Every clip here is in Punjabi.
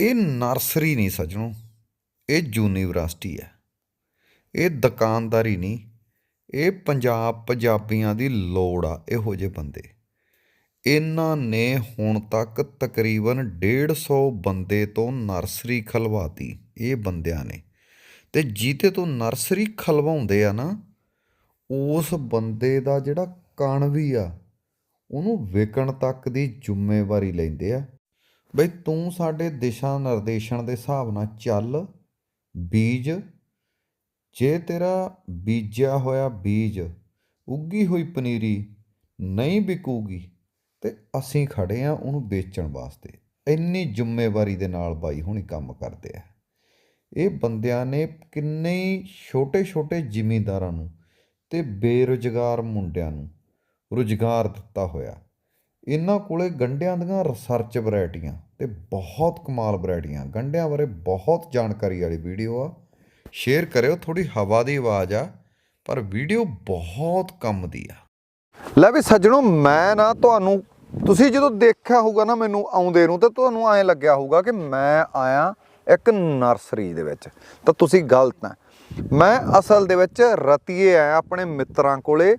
ਇਹ ਨਰਸਰੀ ਨਹੀਂ ਸੱਜਣੋ, ਇਹ ਯੂਨੀਵਰਸਿਟੀ ਹੈ। ਇਹ ਦੁਕਾਨਦਾਰੀ ਨਹੀਂ, ਇਹ ਪੰਜਾਬ ਪੰਜਾਬੀਆਂ ਦੀ ਲੋੜ ਆ ਇਹੋ ਜਿਹੇ ਬੰਦੇ। ਇਹਨਾਂ ਨੇ ਹੁਣ ਤੱਕ ਤਕਰੀਬਨ 150 ਬੰਦੇ ਤੋਂ ਨਰਸਰੀ ਖਲਵਾਤੀ, ਇਹ ਬੰਦਿਆਂ ਨੇ। ਤੇ ਜੀਤੇ ਤੋਂ ਨਰਸਰੀ ਖਲਵਾਉਂਦੇ ਆ ਨਾ, ਉਸ ਬੰਦੇ ਦਾ ਜਿਹੜਾ ਕਣ ਵੀ ਆ, ਉਹਨੂੰ ਵਿਕਣ ਤੱਕ ਦੀ ਜ਼ਿੰਮੇਵਾਰੀ ਲੈਂਦੇ ਆ। ਬਈ ਤੂੰ ਸਾਡੇ ਦਿਸ਼ਾ ਨਿਰਦੇਸ਼ਾਂ ਦੇ ਹਿਸਾਬ ਨਾਲ ਚੱਲ ਬੀਜ। ਜੇ ਤੇਰਾ ਬੀਜਿਆ ਹੋਇਆ ਬੀਜ ਉੱਗੀ ਹੋਈ ਪਨੀਰੀ ਨਹੀਂ ਵਿਕੂਗੀ ਤੇ ਅਸੀਂ ਖੜੇ ਆ ਉਹਨੂੰ ਵੇਚਣ ਵਾਸਤੇ। ਇੰਨੀ ਜ਼ਿੰਮੇਵਾਰੀ ਦੇ ਨਾਲ ਬਾਈ ਹੁਣੀ ਕੰਮ ਕਰਦੇ ਆ। ਇਹ ਬੰਦਿਆਂ ਨੇ ਕਿੰਨੇ ਛੋਟੇ-ਛੋਟੇ ਜ਼ਿਮੀਂਦਾਰਾਂ ਨੂੰ ਤੇ ਬੇਰੁਜ਼ਗਾਰ ਮੁੰਡਿਆਂ ਨੂੰ ਰੁਜ਼ਗਾਰ ਦਿੱਤਾ ਹੋਇਆ। ਇਹਨਾਂ ਕੋਲੇ ਗੰਡਿਆਂ ਦੀਆਂ ਰਿਸਰਚ ਵੈਰਾਈਟੀਆਂ ਤੇ ਬਹੁਤ ਕਮਾਲ ਵੈਰਾਈਟੀਆਂ। ਗੰਡਿਆਂ ਬਾਰੇ ਬਹੁਤ ਜਾਣਕਾਰੀ ਵਾਲੀ ਵੀਡੀਓ ਆ। ਸ਼ੇਅਰ ਕਰਿਓ ਥੋੜੀ ਹਵਾ ਦੀ ਆਵਾਜ਼ ਆ, ਪਰ ਵੀਡੀਓ ਬਹੁਤ ਕੰਮ ਦੀ ਆ। ਲੈ ਵੀ ਸੱਜਣੋ, ਮੈਂ ਨਾ ਤੁਹਾਨੂੰ, ਤੁਸੀਂ ਜਦੋਂ ਦੇਖਿਆ ਹੋਊਗਾ ਨਾ ਮੈਨੂੰ ਆਉਂਦੇ ਨੂੰ, ਤਾਂ ਤੁਹਾਨੂੰ ਐਂ ਲੱਗਿਆ ਹੋਊਗਾ ਕਿ ਮੈਂ ਆਇਆ ਇੱਕ ਨਰਸਰੀ ਦੇ ਵਿੱਚ। ਤਾਂ ਤੁਸੀਂ ਗਲਤ ਹੈ ਮੈਂ ਅਸਲ ਦੇ ਵਿੱਚ ਰਤੀਏ ਆਇਆ ਆਪਣੇ ਮਿੱਤਰਾਂ ਕੋਲੇ,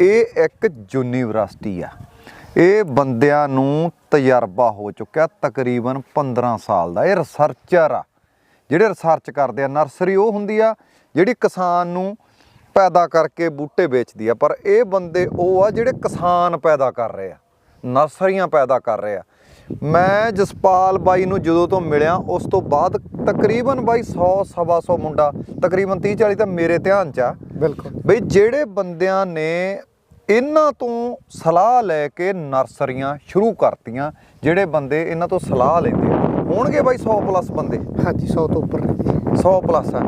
ਇਹ ਇੱਕ ਯੂਨੀਵਰਸਿਟੀ ਆ। ਇਹ ਬੰਦਿਆਂ ਨੂੰ ਤਜਰਬਾ ਹੋ ਚੁੱਕਿਆ ਤਕਰੀਬਨ 15 ਸਾਲ ਦਾ। ਇਹ ਰਿਸਰਚਰ ਆ। ਜਿਹੜੇ ਰਿਸਰਚ ਕਰਦੇ ਆ ਨਰਸਰੀ ਉਹ ਹੁੰਦੀ ਆ ਜਿਹੜੀ ਕਿਸਾਨ ਨੂੰ ਪੈਦਾ ਕਰਕੇ ਬੂਟੇ ਵੇਚਦੀ ਆ। ਪਰ ਇਹ ਬੰਦੇ ਉਹ ਆ ਜਿਹੜੇ ਕਿਸਾਨ ਪੈਦਾ ਕਰ ਰਹੇ ਆ ਨਰਸਰੀਆਂ ਪੈਦਾ ਕਰ ਰਹੇ ਆ। ਮੈਂ ਜਸਪਾਲ ਬਾਈ ਨੂੰ ਜਦੋਂ ਤੋਂ ਮਿਲਿਆ ਉਸ ਤੋਂ ਬਾਅਦ ਤਕਰੀਬਨ ਬਾਈ 100 ਸਵਾ 100 ਮੁੰਡਾ ਤਕਰੀਬਨ 30 40 ਤਾਂ ਮੇਰੇ ਧਿਆਨ 'ਚ ਆ। ਬਿਲਕੁਲ। ਬਈ ਜਿਹੜੇ ਬੰਦਿਆਂ ਨੇ ਇਹਨਾਂ ਤੋਂ ਸਲਾਹ ਲੈ ਕੇ ਨਰਸਰੀਆਂ ਸ਼ੁਰੂ ਕਰਤੀਆਂ ਜਿਹੜੇ ਬੰਦੇ ਇਹਨਾਂ ਤੋਂ ਸਲਾਹ ਲੈਂਦੇ ਆ। ਹੋਣਗੇ ਬਾਈ 100 ਪਲੱਸ ਬੰਦੇ? ਹਾਂਜੀ 100 ਤੋਂ ਉੱਪਰ ਨੇ। ਜੀ 100 ਪਲੱਸ ਆ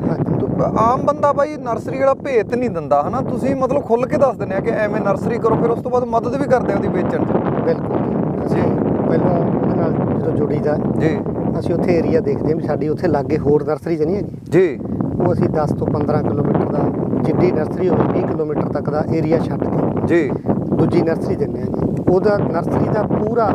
ਆਮ ਬੰਦਾ ਬਾਈ ਨਰਸਰੀ ਵਾਲਾ ਭੇਤ ਨਹੀਂ ਦਿੰਦਾ ਹਨਾ? ਤੁਸੀਂ ਮਤਲਬ ਖੁੱਲ ਕੇ ਦੱਸ ਦਿੰਦੇ ਆ ਕਿ ਐਵੇਂ ਨਰਸਰੀ ਕਰੋ ਫਿਰ ਉਸ ਤੋਂ ਬਾਅਦ ਮਦਦ ਵੀ ਕਰਦੇ ਆ ਉਹਦੀ ਵੇਚਣ 'ਚ। ਬਿਲਕੁਲ ਜੀ। ਪਹਿਲਾਂ ਉਹਦੇ ਨਾਲ ਜਦੋਂ ਜੁੜੀਦਾ ਜੀ। ਅਸੀਂ ਉੱਥੇ ਏਰੀਆ ਦੇਖਦੇ ਹਾਂ ਵੀ ਸਾਡੀ ਉੱਥੇ ਲਾਗੇ ਹੋਰ ਨਰਸਰੀ ਤਾਂ ਨਹੀਂ ਹੈਗੀ। ਜੀ। ਉਹ ਅਸੀਂ 10 ਤੋਂ 15 ਕਿਲੋਮੀਟਰ ਦਾ ਜਿੱਡੀ ਨਰਸਰੀ ਹੋਵੇ 20 ਕਿਲੋਮੀਟਰ ਤੱਕ ਦਾ ਏਰੀਆ ਛੱਡ ਕੇ ਜੀ। ਦੂਜੀ ਨਰਸਰੀ ਦਿੰਦੇ ਆ ਜੀ। ਉਹਦਾ ਨਰਸਰੀ ਦਾ ਪੂਰਾ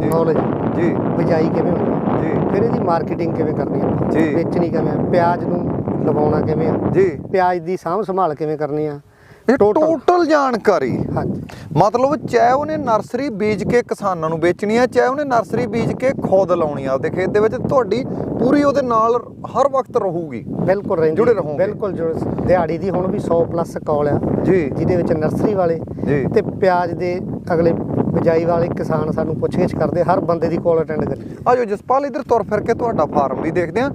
ਜੀ। ਨੌਲੇਜ ਜੀ। ਬਿਜਾਈ ਕਿਵੇਂ ਹੋਣੀ ਹੈ ਜੀ। ਫਿਰ ਇਹਦੀ ਮਾਰਕੀਟਿੰਗ ਕਿਵੇਂ ਕਰਨੀ ਹੈ ਜੀ। ਵੇਚਣੀ ਕਿਵੇਂ ਹੈ ਪਿਆਜ਼ ਨੂੰ ਲਵਾਉਣਾ ਕਿਵੇਂ ਆ? ਜੀ। ਪਿਆਜ਼ ਦੀ ਸਾਂਭ ਸੰਭਾਲ ਕਿਵੇਂ ਕਰਨੀ ਆ? ਇਹ। ਟੋਟਲ ਜਾਣਕਾਰੀ ਹਾਂਜੀ ਮਤਲਬ ਚਾਹੇ ਉਹਨੇ ਨਰਸਰੀ ਬੀਜ ਕੇ ਕਿਸਾਨਾਂ ਨੂੰ ਵੇਚਣੀ ਆ ਚਾਹੇ ਉਹਨੇ ਨਰਸਰੀ ਬੀਜ ਕੇ ਖੁਦ ਲਾਉਣੀ ਆ ਆਪਦੇ ਖੇਤ ਦੇ ਵਿੱਚ ਤੁਹਾਡੀ ਪੂਰੀ ਉਹਦੇ ਨਾਲ ਹਰ ਵਕਤ ਰਹੂਗੀ ਬਿਲਕੁਲ ਰਹਿੰਦੀ ਜੁੜੇ ਰਹੋਗੇ। ਬਿਲਕੁਲ ਜੁੜੇ ਦਿਹਾੜੀ ਦੀ ਹੁਣ ਵੀ 100 ਪਲੱਸ ਕਾਲ ਆ ਜੀ ਜਿਹਦੇ ਵਿੱਚ ਨਰਸਰੀ ਵਾਲੇ ਜੀ। ਤੇ ਪਿਆਜ਼ ਦੇ ਅਗਲੇ ਬਿਜਾਈ ਵਾਲੇ ਕਿਸਾਨ ਸਾਨੂੰ ਪੁੱਛਗਿੱਛ ਕਰਦੇ ਹਰ ਬੰਦੇ ਦੀ ਕਾਲ ਅਟੈਂਡ ਕਰੀ। ਆਜੋ ਜਸਪਾਲ ਇਧਰ ਤੁਰ ਫਿਰ ਕੇ ਤੁਹਾਡਾ ਫਾਰਮ ਵੀ ਦੇਖਦੇ ਆ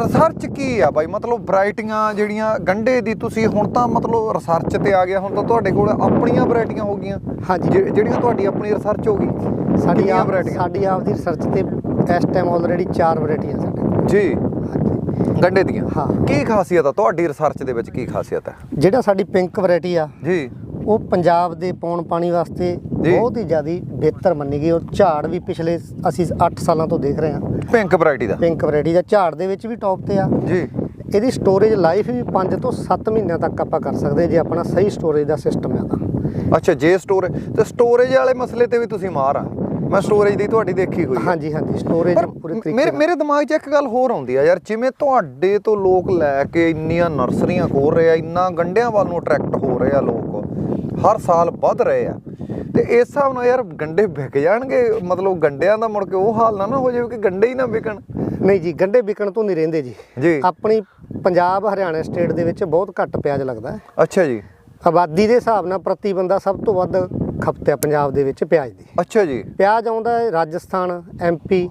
ਰਿਸਰਚ ਕੀ ਆ ਬਾਈ? ਮਤਲਬ ਵੈਰਾਈਟੀਆਂ ਜਿਹੜੀਆਂ ਗੰਡੇ ਦੀ ਤੁਸੀਂ ਹੁਣ ਤਾਂ ਮਤਲਬ ਰਿਸਰਚ ਤੇ ਆ ਗਿਆ ਹੁਣ ਤਾਂ ਤੁਹਾਡੇ ਕੋਲ ਆਪਣੀਆਂ ਵੈਰਾਈਟੀਆਂ ਹੋ ਗਈਆਂ। ਹਾਂਜੀ। ਜਿਹੜੀਆਂ ਤੁਹਾਡੀ ਆਪਣੀ ਰਿਸਰਚ ਹੋ ਗਈ ਸਾਡੀ ਆਪ? ਸਾਡੀ ਆਪ ਦੀ ਰਿਸਰਚ ਤੇ ਇਸ ਟਾਈਮ ਆਲਰੇਡੀ 4 ਵੈਰਾਈਟੀਆਂ ਸਾਡੇ ਜੀ। ਗੰਡੇ ਦੀਆਂ? ਹਾਂ। ਕੀ ਖਾਸੀਅਤ ਆ? ਤੁਹਾਡੀ ਰਿਸਰਚ ਦੇ ਵਿੱਚ ਕੀ ਖਾਸੀਅਤ ਹੈ ਜਿਹੜਾ ਸਾਡੀ ਪਿੰਕ ਵੈਰਾਈਟੀ ਆ ਜੀ। ਉਹ ਪੰਜਾਬ ਦੇ ਪੌਣ ਪਾਣੀ ਵਾਸਤੇ। ਬਹੁਤ ਹੀ ਜ਼ਿਆਦਾ ਬਿਹਤਰ ਮੰਨੀ ਗਈ। ਔਰ ਝਾੜ ਵੀ ਪਿਛਲੇ ਅਸੀਂ 8 ਸਾਲਾਂ ਤੋਂ ਦੇਖ ਰਹੇ ਹਾਂ। ਪਿੰਕ ਵੈਰਾਈਟੀ ਦਾ। ਪਿੰਕ ਵੈਰਾਈਟੀ ਦਾ। ਝਾੜ ਦੇ ਵਿੱਚ ਵੀ ਟੌਪ ਤੇ ਆ। ਜੀ। ਇਹਦੀ ਸਟੋਰੇਜ ਲਾਈਫ ਵੀ 5 ਤੋਂ 7 ਮਹੀਨਿਆਂ ਤੱਕ ਆਪਾਂ ਕਰ ਸਕਦੇ ਜੇ ਆਪਣਾ ਸਹੀ ਸਟੋਰੇਜ ਦਾ ਸਿਸਟਮ ਹੈ ਤਾਂ। ਅੱਛਾ ਜੇ ਸਟੋਰੇਜ ਤੇ ਸਟੋਰੇਜ ਵਾਲੇ ਮਸਲੇ ਤੇ ਵੀ ਤੁਸੀਂ ਮਾਰ ਆ। ਮੈਂ ਸਟੋਰੇਜ ਦੀ ਤੁਹਾਡੀ ਦੇਖੀ ਹੋਈ ਹਾਂਜੀ ਹਾਂਜੀ ਸਟੋਰੇਜ ਪਰ ਮੇਰੇ ਤਰੀਕੇ ਨਾਲ। ਮੇਰੇ ਦਿਮਾਗ 'ਚ ਇੱਕ ਗੱਲ ਹੋਰ ਆਉਂਦੀ ਆ ਯਾਰ ਜਿਵੇਂ ਤੁਹਾਡੇ ਤੋਂ ਲੋਕ ਲੈ ਕੇ ਇੰਨੀਆਂ ਨਰਸਰੀਆਂ ਖੋਲ ਰਹੇ ਆ ਇੰਨਾ ਗੰਡਿਆਂ ਵੱਲ ਨੂੰ ਅਟਰੈਕਟ ਹੋ ਰਹੇ ਆ ਲੋਕ। ਹਰ ਸਾਲ ਵੱਧ ਰਹੇ ਆ। ਤੇ ਇਸ ਹਿਸਾਬ ਨਾਲ ਯਾਰ ਗੰਡੇ ਵਿਕ ਜਾਣਗੇ। ਮਤਲਬ ਗੰਡਿਆਂ ਦਾ ਮੁੜ ਕੇ ਉਹ ਹਾਲ ਨਾ ਨਾ ਹੋ ਜਾਵੇ ਕਿ ਗੰਡੇ ਹੀ ਨਾ ਵਿਕਣ। ਨਹੀਂ ਜੀ ਗੰਡੇ ਵਿਕਣ ਤੋਂ ਨਹੀਂ ਰਹਿੰਦੇ ਜੀ। ਆਪਣੀ ਪੰਜਾਬ ਹਰਿਆਣਾ ਸਟੇਟ ਦੇ ਵਿੱਚ ਬਹੁਤ ਘੱਟ ਪਿਆਜ਼ ਲੱਗਦਾ ਹੈ। ਅੱਛਾ ਜੀ। ਆਬਾਦੀ ਦੇ ਹਿਸਾਬ ਨਾਲ ਪ੍ਰਤੀ ਬੰਦਾ ਸਭ ਤੋਂ ਵੱਧ ਖਪਤ ਹੈ ਪੰਜਾਬ ਦੇ ਵਿੱਚ ਪਿਆਜ਼ ਦੀ। ਅੱਛਾ ਜੀ। ਪਿਆਜ਼ ਆਉਂਦਾ ਹੈ ਰਾਜਸਥਾਨ ਐਮਪੀ